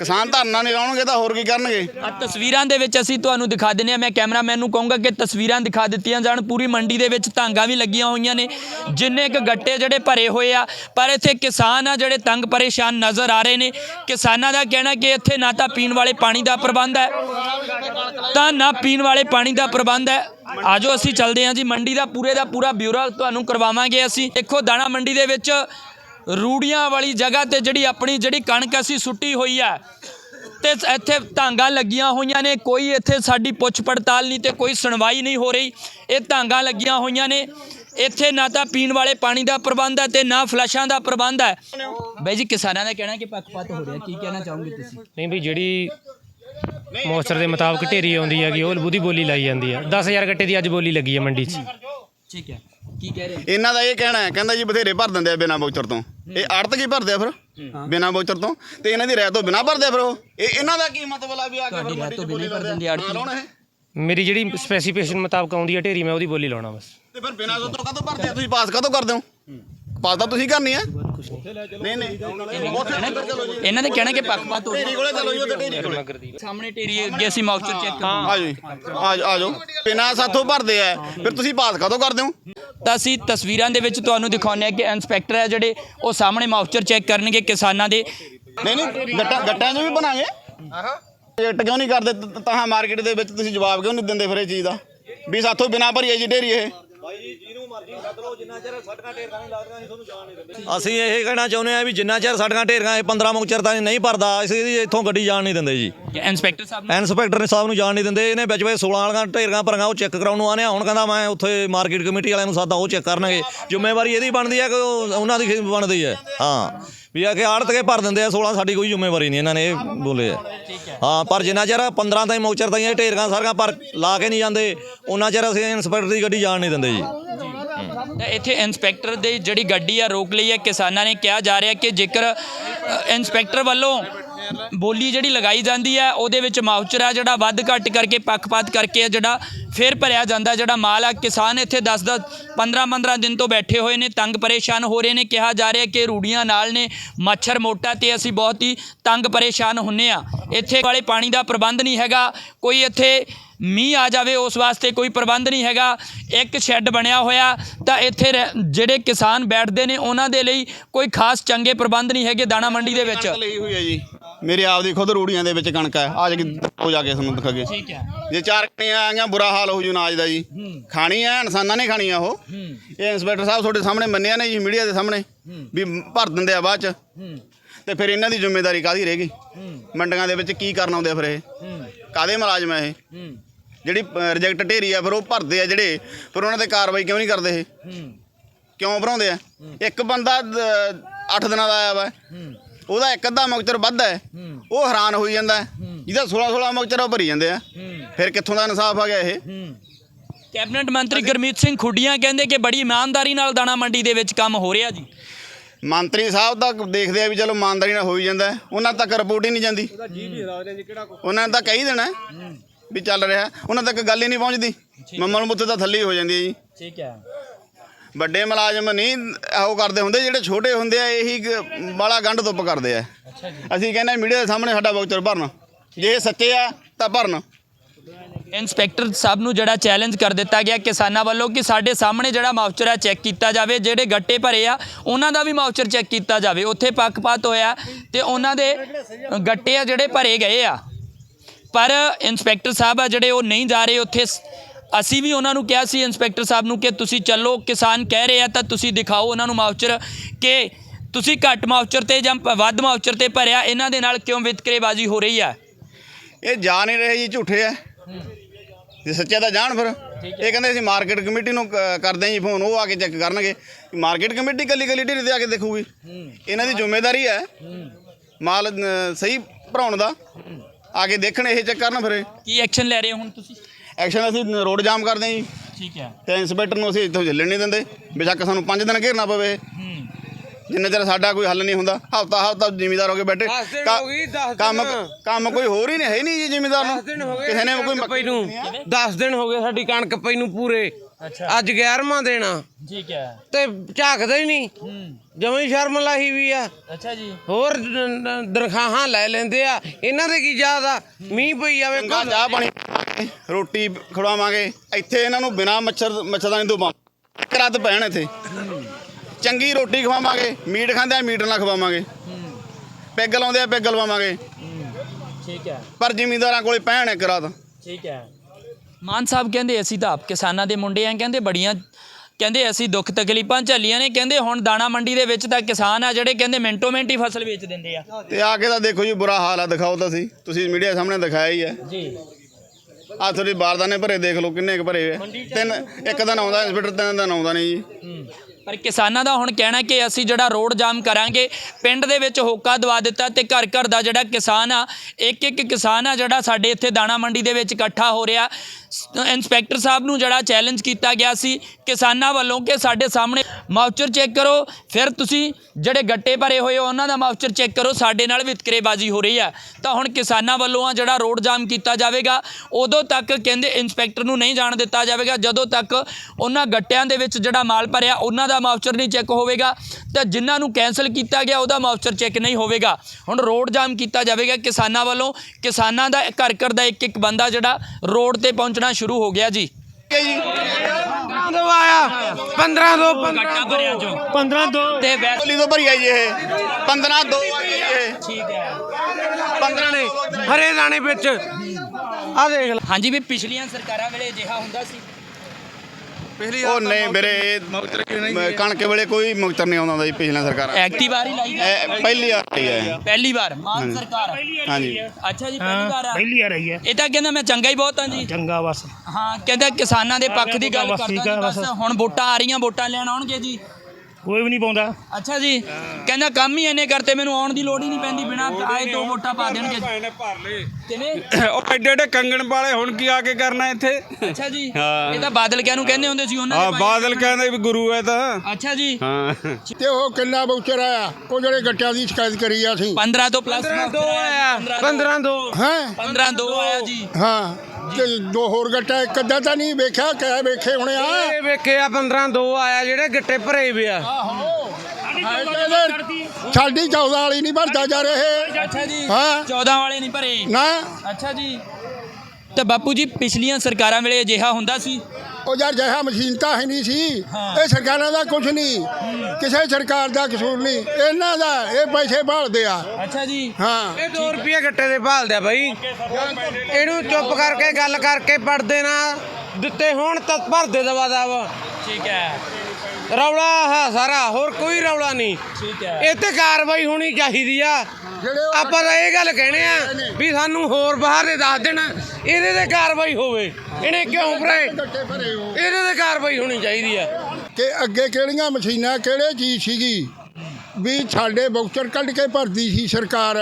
ਕਿਸਾਨ ਧਰਨਾ ਨਹੀਂ ਲਾਉਣਗੇ ਤਾਂ ਹੋਰ ਕੀ ਕਰਨਗੇ? ਆ ਤਸਵੀਰਾਂ ਦੇ ਵਿੱਚ ਅਸੀਂ ਤੁਹਾਨੂੰ ਦਿਖਾ ਦਿੰਨੇ ਆ ਮੈਂ ਕੈਮਰਾਮੈਨ ਨੂੰ ਕਹੂੰਗਾ ਕਿ ਤਸਵੀਰਾਂ ਦਿਖਾ ਦਿੱਤੀਆਂ ਜਾਣ, ਪੂਰੀ ਮੰਡੀ ਦੇ ਵਿੱਚ ਤਾਂਗਾ ਵੀ ਲੱਗੀਆਂ ਹੋਈਆਂ ਨੇ, ਜਿੰਨੇ ਇੱਕ ਗੱਟੇ ਜਿਹੜੇ ਭਰੇ ਹੋਏ ਆ, ਪਰ ਇੱਥੇ ਕਿਸਾਨ ਆ ਜਿਹੜੇ ਤੰਗ ਪਰੇਸ਼ਾਨ ਨਜ਼ਰ ਆ ਰਹੇ ਨੇ, ਕਿਸਾਨਾਂ ਦਾ ਕਹਿਣਾ ਕਿ ਇੱਥੇ ਨਾ ਤਾਂ ਪੀਣ ਵਾਲੇ ਪਾਣੀ ਦਾ ਪ੍ਰਬੰਧ ਹੈ, ਤਾਂ ਨਾ ਪੀਣ ਵਾਲੇ ਪਾਣੀ ਦਾ ਪ੍ਰਬੰਧ ਹੈ। ਆਜੋ ਅਸੀਂ ਚੱਲਦੇ ਹਾਂ ਜੀ, ਮੰਡੀ ਦਾ ਪੂਰੇ ਦਾ ਪੂਰਾ ਬਿਊਰਾ ਤੁਹਾਨੂੰ ਕਰਵਾਵਾਂਗੇ ਅਸੀਂ। ਦੇਖੋ, ਦਾਣਾ ਮੰਡੀ ਦੇ ਵਿੱਚ ਰੂੜੀਆਂ ਵਾਲੀ ਜਗ੍ਹਾ ਤੇ ਜਿਹੜੀ ਆਪਣੀ ਜਿਹੜੀ ਕਣਕ ਅਸੀਂ ਸੁੱਟੀ ਹੋਈ ਆ ਤੇ ਇੱਥੇ ਧਾਂਗਾ ਲੱਗੀਆਂ ਹੋਈਆਂ ਨੇ ਕੋਈ ਇੱਥੇ ਸਾਡੀ ਪੁੱਛ ਪੜਤਾਲ ਨਹੀਂ ਤੇ ਕੋਈ ਸੁਣਵਾਈ ਨਹੀਂ ਹੋ ਰਹੀ। ਇਹ ਧਾਂਗਾ ਲੱਗੀਆਂ ਹੋਈਆਂ ਨੇ ਇੱਥੇ ਨਾ ਤਾਂ ਪੀਣ ਵਾਲੇ ਪਾਣੀ ਦਾ ਪ੍ਰਬੰਧ ਹੈ ਤੇ ਨਾ ਫਲਸ਼ਾਂ ਦਾ ਪ੍ਰਬੰਧ ਹੈ ਬਾਈ ਜੀ ਕਿਸਾਨਾਂ ਦਾ ਕਹਿਣਾ ਕਿ ਪੱਖਪਾਤ ਹੋ ਰਿਹਾ ਕੀ ਕਹਿਣਾ ਚਾਹੋਗੇ ਤੁਸੀਂ? ਨਹੀਂ ਵੀ ਜਿਹੜੀ ਮੌਸਰ ਦੇ ਮੁਤਾਬਕ ਢੇਰੀ ਆਉਂਦੀ ਹੈਗੀ ਉਹ ਲਬੂਦੀ ਬੋਲੀ ਲਾਈ ਜਾਂਦੀ ਆ। 10000 ਗੱਟੇ ਦੀ ਅੱਜ ਬੋਲੀ ਲੱਗੀ ਹੈ ਮੰਡੀ 'ਚ। ਠੀਕ ਹੈ। ਕੀ ਕਹਿ ਰਹੇ ਇਹਨਾਂ ਦਾ ਇਹ ਕਹਿਣਾ ਹੈ ਕਹਿੰਦਾ ਜੀ ਬਥੇਰੇ ਭਰ ਦਿੰਦੇ ਆ ਬਿਨਾਂ ਬੋਚਰ ਤੋਂ। ਇਹ ਆੜਤ ਕੀ ਭਰਦੇ ਆ ਫਿਰ? ਬਿਨਾਂ ਬੋਚਰ ਤੋਂ? ਤੇ ਇਹਨਾਂ ਦੀ ਰਹਿ ਤੋਂ ਬਿਨਾਂ ਭਰਦੇ ਆ ਫਿਰ ਉਹ? ਇਹ ਇਹਨਾਂ ਦਾ ਕੀ ਮਤਲਬ ਆ ਵੀ ਆ ਕੇ ਫਿਰ ਰਹਿ ਤੋਂ ਮੰਡੀ 'ਚ ਬਿਨਾਂ ਭਰ ਦਿੰਦੀ। ਆ ਮੇਰੀ ਜਿਹੜੀ ਸਪੈਸੀਫਿਕੇਸ਼ਨ ਮੁਤਾਬਕ ਆਉਂਦੀ ਹੈ ਢੇਰੀ ਮੈਂ ਉਹਦੀ ਬੋਲੀ ਲਾਉਣਾ ਬਸ। ਤੇ ਫਿਰ ਬਿਨਾਂ ਤੋਂ ਕਾਹਤੋਂ ਭਰਦੇ ਆ ਤੁਸੀਂ? ਪਾਸ ਕਾਹਤੋਂ ਕਰਦੇ ਹੋ। ਪਾਸ ਤਾਂ ਤੁਸੀਂ ਕਰਨੀ ਹੈ ਨਹੀਂ ਨਹੀਂ ਉੱਥੇ ਅੰਦਰ ਚਲੋ ਜੀ। ਇਹਨਾਂ ਦੇ ਕਹਿਣਾ ਕਿ ਪੱਖਪਾਤ ਹੋ ਢੇਰੀ ਕੋਲੇ ਚਲੋ ਜੀ ਉੱਥੇ ਢੇਰੀ ਕੋਲੇ। ਸਾਹਮਣੇ ਢੇਰੀ ਅੱਗੇ ਅਸੀਂ ਮੌਕਚਰ ਚੈੱਕ ਆ ਜਾਓ ਜੀ ਆ ਆ ਜਾਓ। ਬਿਨਾਂ ਸਾਥੋਂ ਭਰਦੇ ਆ। ਫਿਰ ਤੁਸੀਂ ਪਾਸ ਕਾਹਤੋਂ ਕਰਦੇ ਹੋ? ਤਾਂ ਅਸੀਂ ਤਸਵੀਰਾਂ ਦੇ ਵਿੱਚ ਤੁਹਾਨੂੰ ਦਿਖਾਉਂਦੇ ਆ ਕਿ ਇੰਸਪੈਕਟਰ ਹੈ ਜਿਹੜੇ ਉਹ ਸਾਹਮਣੇ ਮੌਕਚਰ ਚੈੱਕ ਕਰਨਗੇ ਕਿਸਾਨਾਂ ਦੇ। ਨਹੀਂ ਨਹੀਂ ਗੱਟਾਂ ਗੱਟਾਂ 'ਚ ਵੀ ਬਣਾਂਗੇ ਪ੍ਰੋਜੈਕਟ ਕਿਉਂ ਨਹੀਂ ਕਰਦੇ ਤ- ਮਾਰਕੀਟ ਦੇ ਵਿੱਚ ਤੁਸੀਂ ਜਵਾਬ ਕਿਉਂ ਨਹੀਂ ਦਿੰਦੇ ਫਿਰ ਇਹ ਚੀਜ਼ ਦਾ? ਵੀ ਸਾਥੋਂ ਬਿਨਾਂ ਭਰੀ ਹੈ ਜੀ ਢੇਰੀ ਇਹ। ਅਸੀਂ ਇਹ ਕਹਿਣਾ ਚਾਹੁੰਦੇ ਆ ਵੀ ਜਿੰਨਾ ਚਿਰ ਸਾਡੀਆਂ ਢੇਰੀਆਂ ਇਹ 15 ਮੁਕਚਰ ਤਾਂ ਨਹੀਂ ਭਰਦਾ ਅਸੀਂ ਇੱਥੋਂ ਗੱਡੀ ਜਾਣ ਨਹੀਂ ਦਿੰਦੇ ਜੀ। ਇੰਸਪੈਕਟਰ ਸਾਹਿਬ ਨੂੰ ਇੰਸਪੈਕਟਰ ਨੇ ਸਾਹਿਬ ਨੂੰ ਜਾਣ ਨਹੀਂ ਦਿੰਦੇ ਇਹਨੇ ਵਿੱਚ ਵਿੱਚ 16 ਵਾਲੀਆਂ ਢੇਰੀਆਂ ਭਰੀਆਂ ਉਹ ਚੈੱਕ ਕਰਾਉਣ ਨੂੰ ਆਨੇ ਹੁਣ ਕਹਿੰਦਾ ਮੈਂ ਉੱਥੇ ਮਾਰਕੀਟ ਕਮੇਟੀ ਵਾਲਿਆਂ ਨੂੰ ਸਾਦਾ ਉਹ ਚੈੱਕ ਕਰਨਗੇ। ਜ਼ਿੰਮੇਵਾਰੀ ਇਹਦੀ ਬਣਦੀ ਹੈ ਕਿ ਉਹ- ਉਹਨਾਂ ਦੀ ਬਣਦੀ ਹੈ? ਹਾਂ। ਵੀ ਆ ਕੇ ਆੜਤ ਕੇ ਭਰ ਦਿੰਦੇ ਆ 16 ਸਾਡੀ ਕੋਈ ਜ਼ਿੰਮੇਵਾਰੀ ਨਹੀਂ ਇਹਨਾਂ ਨੇ ਇਹ ਬੋਲੇ। ਆ ਹਾਂ। ਪਰ ਜਿੰਨਾ ਚਿਰ 15 ਤਾਈਂ ਮੌਚਰ ਤਾਈਂ ਇਹ ਢੇਰੀਆਂ ਸਾਰੀਆਂ ਪਰ ਲਾ ਕੇ ਨਹੀਂ ਜਾਂਦੇ ਉਹਨਾਂ ਚਿਰ ਅਸੀਂ ਇੰਸਪੈਕਟਰ ਦੀ ਗੱਡੀ ਜਾਣ ਨਹੀਂ ਦਿੰਦੇ ਜੀ। ਤਾਂ ਇੱਥੇ ਇੰਸਪੈਕਟਰ ਦੀ ਜਿਹੜੀ ਗੱਡੀ ਆ ਰੋਕ ਲਈ ਹੈ ਕਿਸਾਨਾਂ ਨੇ ਕਿਹਾ ਜਾ ਰਿਹਾ ਕਿ ਜੇਕਰ ਅ, ਇੰਸਪੈਕਟਰ ਵੱਲੋਂ ਬੋਲੀ ਜਿਹੜੀ ਲਗਾਈ ਜਾਂਦੀ ਹੈ, ਉਹਦੇ ਵਿੱਚ ਮਾਊਚਰ ਆ ਜਿਹੜਾ, ਵੱਧ ਘੱਟ ਕਰਕੇ, ਪੱਖਪਾਤ ਕਰਕੇ ਜਿਹੜਾ, ਫਿਰ ਭਰਿਆ ਜਾਂਦਾ ਜਿਹੜਾ ਮਾਲ ਆ। ਕਿਸਾਨ ਇੱਥੇ 10 10 15 15 ਦਿਨ ਤੋਂ ਬੈਠੇ ਹੋਏ ਨੇ, ਤੰਗ ਪਰੇਸ਼ਾਨ ਹੋ ਰਹੇ ਨੇ। ਕਿਹਾ ਜਾ ਰਿਹਾ ਕਿ ਰੂੜੀਆਂ ਨਾਲ ਨੇ, ਮੱਛਰ ਮੋਟਾ ਤੇ ਅਸੀਂ ਬਹੁਤ ਹੀ ਤੰਗ ਪਰੇਸ਼ਾਨ ਹੁੰਨੇ ਆ। ਇੱਥੇ ਵਾਲੇ ਪਾਣੀ ਦਾ ਪ੍ਰਬੰਧ ਨਹੀਂ ਹੈਗਾ। ਕੋਈ ਇੱਥੇ ਮੀਂਹ ਆ ਜਾਵੇ ਉਸ ਵਾਸਤੇ ਕੋਈ ਪ੍ਰਬੰਧ ਨਹੀਂ ਹੈਗਾ। ਇੱਕ ਸ਼ੈੱਡ ਬਣਿਆ ਹੋਇਆ ਤਾਂ ਇੱਥੇ ਜਿਹੜੇ ਕਿਸਾਨ ਬੈਠਦੇ ਨੇ ਉਹਨਾਂ ਦੇ ਲਈ ਕੋਈ ਖਾਸ ਚੰਗੇ ਪ੍ਰਬੰਧ ਨਹੀਂ ਹੈਗੇ ਦਾਣਾ ਮੰਡੀ ਦੇ ਵਿੱਚ। ਕਣਕ ਲਈ ਹੋਈ ਹੈ ਜੀ। ਮੇਰੇ ਆਪ ਦੀ ਖੁਦ ਰੂੜੀਆਂ ਦੇ ਵਿੱਚ ਕਣਕ ਹੈ। ਆ ਜਾ ਹੋ ਜਾ ਕੇ ਤੁਹਾਨੂੰ ਦਿਖਾਗੇ। ਠੀਕ ਹੈ। ਜੇ ਚਾਰ ਕਣੀਆਂ ਆ ਗਈਆਂ ਬੁਰਾ ਹਾਲ ਹੋ ਜੂ ਅਨਾਜ ਦਾ ਜੀ। ਖਾਣੀ ਆ ਇਨਸਾਨਾਂ ਨੇ ਖਾਣੀ ਆ ਉਹ। ਇਹ ਇੰਸਪੈਕਟਰ ਸਾਹਿਬ ਤੁਹਾਡੇ ਸਾਹਮਣੇ ਮੰਨਿਆ ਨੇ ਜੀ ਮੀਡੀਆ ਦੇ ਸਾਹਮਣੇ ਵੀ ਭਰ ਦਿੰਦੇ ਆ ਬਾਅਦ ਚ। ਤੇ ਫਿਰ ਇਹਨਾਂ ਦੀ ਜ਼ਿੰਮੇਵਾਰੀ ਕਾਦੀ ਰਹੇਗੀ ਮੰਡੀਆਂ ਦੇ ਵਿੱਚ ਕੀ ਕਰਨ ਆਉਂਦੇ ਆ ਫਿਰ ਇਹ? ਕਾਦੇ ਮੁਲਾਜ਼ਮ ਆ ਇਹ? ਜਿਹੜੀ ਰਿਜੈਕਟ ਢੇਰੀ ਆ ਫਿਰ ਉਹ ਭਰਦੇ ਆ ਜਿਹੜੇ ਫਿਰ ਉਹਨਾਂ ਤੇ ਕਾਰਵਾਈ ਕਿਉਂ ਨਹੀਂ ਕਰਦੇ ਇਹ? ਕਿਉਂ ਭਰਾਉਂਦੇ ਆ? ਇੱਕ ਬੰਦਾ 8 ਦਿਨਾਂ ਦਾ ਆਇਆ ਵਾ। ਉਹਦਾ ਇੱਕ ਅੱਧਾ ਮਕਚਰ ਵੱਧ ਹੈ। ਉਹ ਹੈਰਾਨ ਹੋਈ ਜਾਂਦਾ ਹੈ। ਜਿਹਦਾ 16 16 ਮਕਚਰ ਉਹ ਭਰੀ ਜਾਂਦੇ ਆ। ਫਿਰ ਕਿੱਥੋਂ ਦਾ ਇਨਸਾਫ ਆ ਗਿਆ ਇਹ? ਕੈਬਨਿਟ ਮੰਤਰੀ ਗੁਰਮੀਤ ਸਿੰਘ ਖੁੱਡੀਆਂ ਕਹਿੰਦੇ ਕਿ ਬੜੀ ਇਮਾਨਦਾਰੀ ਨਾਲ ਦਾਣਾ ਮੰਡੀ ਦੇ ਵਿੱਚ ਕੰਮ ਹੋ ਰਿਹਾ ਜੀ। ਮੰਤਰੀ ਸਾਹਿਬ ਤਾਂ ਦੇਖਦੇ ਆ ਵੀ ਚਲੋ ਇਮਾਨਦਾਰੀ ਨਾਲ ਹੋਈ ਜਾਂਦਾ। ਉਹਨਾਂ ਤੱਕ ਰਿਪੋਰਟ ਹੀ ਨਹੀਂ ਜਾਂਦੀ। ਉਹਨਾਂ ਨੇ ਤਾਂ ਕਹੀ ਦੇਣਾ ਹੈ। ਵੀ ਚੱਲ ਰਿਹਾ। ਉਹਨਾਂ ਤੱਕ ਗੱਲ ਹੀ ਨਹੀਂ ਪਹੁੰਚਦੀ। ਮੰਮਲ ਮੁੱਤੇ ਤਾਂ ਥੱਲੇ ਹੀ ਹੋ ਜਾਂਦੀ ਹੈ ਜੀ। ਠੀਕ ਹੈ। ਵੱਡੇ ਮੁਲਾਜ਼ਮ ਨਹੀਂ ਉਹ ਕਰਦੇ ਹੁੰਦੇ ਜਿਹੜੇ ਛੋਟੇ ਹੁੰਦੇ ਆ ਇਹੀ ਬਾਲਾ ਗੰਢ ਧੁੱਪ ਕਰਦੇ ਆ। ਅਸੀਂ ਕਹਿੰਦੇ ਮੀਡੀਆ ਦੇ ਸਾਹਮਣੇ ਸਾਡਾ ਵਕਚਰ ਭਰਨ। ਜੇ ਸੱਚੇ ਆ ਤਾਂ ਭਰਨ। ਇੰਸਪੈਕਟਰ ਸਾਹਿਬ ਨੂੰ ਜਿਹੜਾ ਚੈਲੰਜ ਕਰ ਦਿੱਤਾ ਗਿਆ ਕਿਸਾਨਾਂ ਵੱਲੋਂ ਕਿ ਸਾਡੇ ਸਾਹਮਣੇ ਜਿਹੜਾ ਮਾਊਚਰ ਹੈ ਚੈੱਕ ਕੀਤਾ ਜਾਵੇ। ਜਿਹੜੇ ਗੱਟੇ ਭਰੇ ਆ ਉਹਨਾਂ ਦਾ ਵੀ ਮਾਊਚਰ ਚੈੱਕ ਕੀਤਾ ਜਾਵੇ। ਉੱਥੇ ਪੱਖਪਾਤ ਹੋਇਆ ਤੇ ਉਹਨਾਂ ਦੇ ਗੱਟੇ ਆ ਜਿਹੜੇ ਭਰੇ ਗਏ ਆ। ਪਰ ਇੰਸਪੈਕਟਰ ਸਾਹਿਬ ਆ ਜਿਹੜੇ ਉਹ ਨਹੀਂ ਜਾ ਰਹੇ ਉੱਥੇ ਅਸੀਂ ਵੀ ਉਹਨਾਂ ਨੂੰ ਕਿਹਾ ਸੀ ਇੰਸਪੈਕਟਰ ਸਾਹਿਬ ਨੂੰ ਕਿ ਤੁਸੀਂ ਚੱਲੋ ਕਿਸਾਨ ਕਹਿ ਰਹੇ ਆ ਤਾਂ ਤੁਸੀਂ ਦਿਖਾਓ ਉਹਨਾਂ ਨੂੰ ਮਾਊਚਰ ਕਿ ਤੁਸੀਂ ਘੱਟ ਮਾਊਚਰ ਤੇ ਜਾਂ ਵੱਧ ਮਾਊਚਰ ਤੇ ਭਰਿਆ ਇਹਨਾਂ ਦੇ ਨਾਲ ਕਿਉਂ ਵਿਤਕਰੇਬਾਜ਼ੀ ਹੋ ਰਹੀ ਆ? ਇਹ ਜਾ ਨਹੀਂ ਰਹੇ ਜੀ ਝੂਠੇ ਆ। ਜੇ ਸੱਚੇ ਤਾਂ ਜਾਣ ਫਿਰ। ਇਹ ਕਹਿੰਦੇ ਅਸੀਂ ਮਾਰਕੀਟ ਕਮੇਟੀ ਨੂੰ ਕਰਦੇ ਹਾਂ ਜੀ ਫੋਨ ਉਹ ਆ ਕੇ ਚੈੱਕ ਕਰਨਗੇ। ਮਾਰਕੀਟ ਕਮੇਟੀ ਕੱਲੀ ਕੱਲੀ ਢੇਰੀ ਤੇ ਆ ਕੇ ਦੇਖੂਗੀ। ਇਹਨਾਂ ਦੀ ਜ਼ਿੰਮੇਵਾਰੀ ਹੈ ਮਾਲ ਸਹੀ ਭਰਾਉਣ ਦਾ। ਆ ਕੇ ਦੇਖਣ ਇਹ ਚੈੱਕ ਕਰਨ ਫਿਰ। ਕੀ ਐਕਸ਼ਨ ਲੈ ਰਹੇ ਹੋ ਹੁਣ ਤੁਸੀਂ? ਐਕਸ਼ਨ ਅਸੀਂ ਰੋਡ ਜਾਮ ਕਰਦੇ ਹਾਂ ਜੀ। ਠੀਕ ਹੈ। ਤੇ ਇੰਸਪੈਕਟਰ ਨੂੰ ਅਸੀਂ ਇੱਥੋਂ ਚੱਲਣ ਨਹੀਂ ਦਿੰਦੇ। ਬੇਸ਼ੱਕ ਸਾਨੂੰ 5 ਦਿਨ ਘੇਰਨਾ ਪਵੇ। ਜਿੰਨੇ ਚਿਰ ਸਾਡਾ ਕੋਈ ਹੱਲ ਨਹੀਂ ਹੁੰਦਾ ਹਫਤਾ ਹਫਤਾ ਜ਼ਿਮੀਦਾਰ ਹੋ ਕੇ ਬੈਠੇ। ਕੰਮ ਕੰਮ ਕੋਈ ਹੋਰ ਹੀ ਨਹੀਂ ਹੈ ਨਹੀਂ ਜੀ ਜ਼ਿਮੀਦਾਰ ਨੂੰ। ਕਿਸੇ ਨੇ ਕੋਈ ਪਈ ਨੂੰ। 10 ਦਿਨ ਹੋ ਗਏ ਸਾਡੀ ਕਣਕ ਪਈ ਨੂੰ ਪੂਰੇ। ਅੱਜ 11ਵਾਂ ਦੇਣਾ ਠੀਕ ਹੈ। ਤੇ ਝਾਕਦਾ ਹੀ ਨਹੀਂ। ਜਮਾਂ ਹੀ ਸ਼ਰਮ ਲਾਹੀ ਵੀ ਆ। ਅੱਛਾ ਜੀ। ਹੋਰ ਦਰਖਾਹਾਂ ਲੈ ਲੈਂਦੇ ਆ। ਇਹਨਾਂ ਦੇ ਕੀ ਯਾਦ ਆ? ਮੀਂਹ ਪਈ ਜਾਵੇ ਚੰਗਾ ਚਾਹ ਪਾਣੀ ਰੋਟੀ ਖਵਾਵਾਂਗੇ। ਇੱਥੇ ਇਹਨਾਂ ਨੂੰ ਬਿਨਾ ਮੱਛਰ ਮੱਛਰਦਾਨੀ ਤੋਂ ਬੰਦ ਕਰਦ ਪੈਣ ਇੱਥੇ। ਚੰਗੀ ਰੋਟੀ ਖਵਾਵਾਂਗੇ। ਮੀਟ ਖਾਂਦੇ ਆ ਮੀਟ ਨਾਲ ਖਵਾਵਾਂਗੇ। ਪੈਗ ਲਾਉਂਦੇ ਆ ਪੈਗ ਲਵਾਵਾਂਗੇ। ਠੀਕ ਹੈ। ਪਰ ਜ਼ਿਮੀਂਦਾਰਾਂ ਕੋਲੇ ਪੈਣ ਇੱਕ ਰਾਤ। ਠੀਕ ਹੈ। ਮਾਨ ਸਾਹਿਬ ਕਹਿੰਦੇ ਅਸੀਂ ਤਾਂ ਆਪ ਕਿਸਾਨਾਂ ਦੇ ਮੁੰਡੇ ਆ ਕਹਿੰਦੇ ਬੜੀਆਂ ਕਹਿੰਦੇ ਅਸੀਂ ਦੁੱਖ ਤਕਲੀਫਾਂ ਝੱਲੀਆਂ ਨੇ ਕਹਿੰਦੇ ਹੁਣ ਦਾਣਾ ਮੰਡੀ ਦੇ ਵਿੱਚ ਤਾਂ ਕਿਸਾਨ ਆ ਜਿਹੜੇ ਕਹਿੰਦੇ ਮਿੰਟੋ ਮਿੰਟ ਹੀ ਫਸਲ ਵੇਚ ਦਿੰਦੇ ਆ। ਤੇ ਆ ਕੇ ਤਾਂ ਦੇਖੋ ਜੀ ਬੁਰਾ ਹਾਲ ਆ ਦਿਖਾਓ ਤਾਂ ਸੀ ਤੁਸੀਂ ਮੀਡੀਆ ਸਾਹਮਣੇ ਦਿਖਾਇਆ ਹੀ ਹੈ ਜੀ। ਆ ਤੁਹਾਡੀ ਬਾਰਦਾਨੇ ਭਰੇ ਦੇਖ ਲਓ ਕਿੰਨੇ ਕੁ ਭਰੇ ਹੋਏ। ਤਿੰਨ ਇੱਕ ਦਿਨ ਆਉਂਦਾ ਇੰਸਪੈਕਟਰ ਤਿੰਨ ਦਿਨ ਆਉਂਦਾ ਨਹੀਂ ਜੀ। ਪਰ ਕਿਸਾਨਾਂ ਦਾ ਹੁਣ ਕਹਿਣਾ ਕਿ ਅਸੀਂ ਜਿਹੜਾ ਰੋਡ ਜਾਮ ਕਰਾਂਗੇ, ਪਿੰਡ ਦੇ ਵਿੱਚ ਹੋਕਾ ਦਵਾ ਦਿੱਤਾ ਤੇ ਘਰ ਘਰ ਦਾ ਜਿਹੜਾ ਕਿਸਾਨ ਆ ਇੱਕ ਇੱਕ ਕਿਸਾਨ ਆ ਜਿਹੜਾ ਸਾਡੇ ਇੱਥੇ ਦਾਣਾ ਮੰਡੀ ਦੇ ਵਿੱਚ ਇਕੱਠਾ ਹੋ ਰਿਹਾ। ਇੰਸਪੈਕਟਰ ਸਾਹਿਬ ਨੂੰ ਜਿਹੜਾ ਚੈਲੰਜ ਕੀਤਾ ਗਿਆ ਸੀ ਕਿਸਾਨਾਂ ਵੱਲੋਂ ਕਿ ਸਾਡੇ ਸਾਹਮਣੇ ਮਾਊਚਰ ਚੈੱਕ ਕਰੋ। ਫਿਰ ਤੁਸੀਂ ਜਿਹੜੇ ਗੱਟੇ ਭਰੇ ਹੋਏ ਆ, ਉਹਨਾਂ ਦਾ ਮਾਊਚਰ ਚੈੱਕ ਕਰੋ। ਸਾਡੇ ਨਾਲ ਵਿਤਕਰੇਬਾਜ਼ੀ ਹੋ ਰਹੀ ਹੈ ਤਾਂ ਹੁਣ ਕਿਸਾਨਾਂ ਵੱਲੋਂ ਆ ਜਿਹੜਾ ਰੋਡ ਜਾਮ ਕੀਤਾ ਜਾਵੇਗਾ ਉਦੋਂ ਤੱਕ ਕਹਿੰਦੇ ਇੰਸਪੈਕਟਰ ਨੂੰ ਨਹੀਂ ਜਾਣ ਦਿੱਤਾ ਜਾਵੇਗਾ। ਜਦੋਂ ਤੱਕ ਉਹਨਾਂ ਗੱਟਿਆਂ ਦੇ ਵਿੱਚ ਜਿਹੜਾ ਮਾਲ ਭਰਿਆ ਉਹਨਾਂ ਦਾ ਮਾਊਚਰ ਨਹੀਂ ਚੈੱਕ ਹੋਵੇਗਾ। ਤਾਂ ਜਿਨ੍ਹਾਂ ਨੂੰ ਕੈਨਸਲ ਕੀਤਾ ਗਿਆ ਉਹਦਾ ਮਾਊਚਰ ਚੈੱਕ ਨਹੀਂ ਹੋਵੇਗਾ। ਹੁਣ ਰੋਡ ਜਾਮ ਕੀਤਾ ਜਾਵੇਗਾ ਕਿਸਾਨਾਂ ਵੱਲੋਂ। ਕਿਸਾਨਾਂ ਦਾ ਘਰ ਘਰ ਦਾ ਇੱਕ ਇੱਕ ਬੰਦਾ ਜਿਹੜਾ ਰੋਡ ਤੇ ਪਹੁੰਚਣਾ ਸ਼ੁਰੂ ਹੋ ਗਿਆ ਜੀ। ਜੀ। ਦੋ ਆਇਆ 15 ਦੋ 15 ਗੱਟਾ ਭਰਿਆ ਜੋ 15 ਦੋ ਤੇ ਵੈਸੇ ਬੋਲੀ ਤੋਂ ਭਰੀ ਆਈ ਜੀ ਇਹ। 15 ਦੋ ਇਹ। ਠੀਕ ਹੈ। 15 ਨੇ ਹਰੇ ਦਾਣੇ ਵਿੱਚ। ਆ ਦੇਖ ਲੈ। ਹਾਂਜੀ ਵੀ ਪਿਛਲੀਆਂ ਸਰਕਾਰਾਂ ਵੇਲੇ ਅਜਿਹਾ ਹੁੰਦਾ ਸੀ ਉਹ ਨਹੀਂ ਵੀਰੇ ਕਣਕ ਵੇਲੇ ਕੋਈ ਮੁਕਤਰ ਨਹੀਂ ਆਉਂਦਾ ਹੁੰਦਾ ਜੀ ਪਿਛਲੀਆਂ ਸਰਕਾਰਾਂ। ਐਕਟੀ ਵਾਰ ਹੀ ਲਾਈ ਇਹ ਪਹਿਲੀ ਵਾਰ ਆਈ ਹੈ। ਪਹਿਲੀ ਵਾਰ ਮਾਨ ਸਰਕਾਰ। ਹਾਂਜੀ। ਅੱਛਾ ਜੀ ਪਹਿਲੀ ਵਾਰ ਆ। ਪਹਿਲੀ ਆ ਰਹੀ ਹੈ। ਇਹ ਤਾਂ ਕਹਿੰਦਾ ਮੈਂ ਚੰਗਾ ਹੀ ਬਹੁਤ ਹਾਂ ਜੀ। ਚੰਗਾ ਬਸ। ਹਾਂ ਕਹਿੰਦਾ ਕਿਸਾਨਾਂ ਦੇ ਪੱਖ ਦੀ ਗੱਲ ਕਰਦਾ ਜੀ ਬਸ। ਹੁਣ ਵੋਟਾਂ ਆ ਰਹੀਆਂ ਵੋਟਾਂ ਲੈਣ ਆਉਣਗੇ ਜੀ। ਕੋਈ ਵੀ ਨਹੀਂ ਪਾਉਂਦਾ। ਅੱਛਾ ਜੀ। ਕਹਿੰਦਾ ਕੰਮ ਹੀ ਇਹਨੇ ਕਰਤੇ ਮੈਨੂੰ ਆਉਣ ਦੀ ਲੋੜ ਹੀ ਨਹੀਂ ਪੈਂਦੀ ਬਿਨਾ ਆਏ ਤੋਂ ਵੋਟਾਂ ਪਾ ਦੇਣਗੇ। ਕਿਵੇਂ? ਉਹ ਐਡੇ ਐਡੇ ਕੰਗਣ ਵਾਲੇ ਹੁਣ ਕੀ ਆ ਕੇ ਕਰਨਾ ਇੱਥੇ? ਅੱਛਾ ਜੀ। ਹਾਂ। ਇਹ ਤਾਂ ਬਾਦਲ ਕਿਆ ਨੂੰ ਕਹਿੰਦੇ ਹੁੰਦੇ ਸੀ ਉਹਨਾਂ ਆ ਦੇ ਭਾਈ। ਬਾਦਲ ਕਹਿੰਦੇ ਵੀ ਗੁਰੂ ਹੈ ਤਾਂ। ਅੱਛਾ ਜੀ। ਹਾਂ। ਤੇ ਉਹ ਕਿੰਨਾ ਬੌਚਰ ਆਇਆ? ਉਹ ਜਿਹੜੇ ਗੱਟਿਆਂ ਦੀ ਸ਼ਿਕਾਇਤ ਕਰੀ ਆ ਅਸੀਂ। 15 ਤੋਂ ਪਲੱਸ 15 ਦੋ ਆਇਆ। 15 ਦੋ ਹੈ? 15 ਦੋ ਆਇਆ ਜੀ। ਹਾਂ। ਤੇ ਦੋ ਹੋਰ ਗੱਟਾ ਇੱਕ ਅੱਧਾ ਤਾਂ ਨਹੀਂ ਵੇਖਿਆ ਕਹਿ ਵੇਖੇ ਹੋਣੇ ਆ? ਇਹ ਵੇਖਿਆ 15 ਦੋ ਆਇਆ ਜਿਹੜੇ ਗੱਟੇ ਭਰੇ ਵੇ ਆ। ਇਹਦੇ ਸਾਡੀ 14 ਵਾਲੀ ਨਹੀਂ ਭਰਦਾ ਜਾ ਰਹੇ। ਅੱਛਾ ਜੀ। ਹਾਂ। 14 ਵਾਲੇ ਨਹੀਂ ਭਰੇ। ਨਾ। ਅੱਛਾ ਜੀ। ਤੇ ਬਾਪੂ ਜੀ ਪਿਛਲੀਆਂ ਸਰਕਾਰਾਂ ਵੇਲੇ ਅਜਿਹਾ ਹੁੰਦਾ ਸੀ? ਉਹ ਯਾਰ ਜਿਹਾ ਮਸ਼ੀਨ ਤਾਂ ਹੈ ਨਹੀਂ ਸੀ। ਇਹ ਸਰਕਾਰਾਂ ਦਾ ਕੁਝ ਨਹੀਂ। ਕਿਸੇ ਸਰਕਾਰ ਦਾ ਕਸੂਰ ਨਹੀਂ। ਇਹਨਾਂ ਦਾ ਇਹ ਪੈਸੇ ਭਾਲਦੇ ਆ। ਅੱਛਾ ਜੀ। ਹਾਂ। ਇਹ 2 ਰੁਪਏ ਗੱਟੇ ਦੇ ਭਾਲਦੇ ਆ ਬਾਈ। ਇਹਨੂੰ ਚੁੱਪ ਕਰਕੇ ਗੱਲ ਕਰਕੇ ਪੜਦੇ ਨਾ। ਦਿੱਤੇ ਹੋਣ ਤਾਂ ਭਰਦੇ ਦਵਾ ਦਵਾ। ਠੀਕ ਹੈ। ਰੌਲਾ ਆ ਸਾਰਾ। ਹੋਰ ਕੋਈ ਰੌਲਾ ਨਹੀਂ। ਠੀਕ ਹੈ। ਇਹ ਤੇ ਕਾਰਵਾਈ ਹੋਣੀ ਚਾਹੀਦੀ ਆ। ਆਪਾਂ ਤਾਂ ਇਹ ਗੱਲ ਕਹਿਣੇ ਆ ਵੀ ਸਾਨੂੰ ਹੋਰ ਬਾਹਰ ਦੇ ਦੱਸ ਦੇਣ ਇਹਦੇ ਤੇ ਕਾਰਵਾਈ ਹੋਵੇ। ਇਹਨੇ ਕਿਉਂ ਭਰੇ ਇਹਦੇ ਤੇ ਕਾਰਵਾਈ ਹੋਣੀ ਚਾਹੀਦੀ ਆ। ਕਿ ਅੱਗੇ ਕਿਹੜੀਆਂ ਮਸ਼ੀਨਾਂ ਕਿਹੜੇ ਚੀਜ਼ ਸੀਗੀ? ਵੀ ਸਾਡੇ ਬਾਊਚਰ ਕੱਢ ਕੇ ਭਰਦੀ ਸੀ ਸਰਕਾਰ।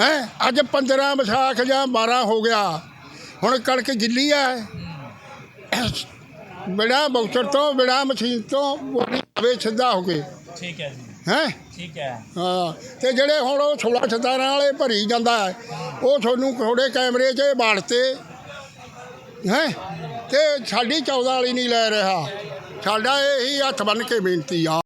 ਹੈ? ਅੱਜ 15 ਵਿਸਾਖ ਜਾਂ 12 ਹੋ ਗਿਆ। ਹੁਣ ਕਣਕ ਗਿੱਲੀ ਆ। ਬਿਨਾ ਬਾਊਚਰ ਤੋਂ ਬਿਨਾ ਮਸ਼ੀਨ ਤੋਂ ਬੋਲੀ ਆਵੇ ਸਿੱਧਾ ਹੋ ਕੇ। ਠੀਕ ਹੈ ਜੀ। ਹੈ? ਠੀਕ ਹੈ। ਹਾਂ ਤੇ ਜਿਹੜੇ ਹੁਣ ਉਹ 16 17 ਵਾਲੇ ਭਰੀ ਜਾਂਦਾ ਹੈ, ਉਹ ਤੁਹਾਨੂੰ ਥੋੜੇ ਕੈਮਰੇ 'ਚ ਬਾੜਤੇ ਹੈ? ਤੇ ਸਾਡੀ 14 ਵਾਲੀ ਨਹੀਂ ਲੈ ਰਿਹਾ। ਸਾਡਾ ਇਹੀ ਹੱਥ ਬੰਨ ਕੇ ਬੇਨਤੀ ਆ।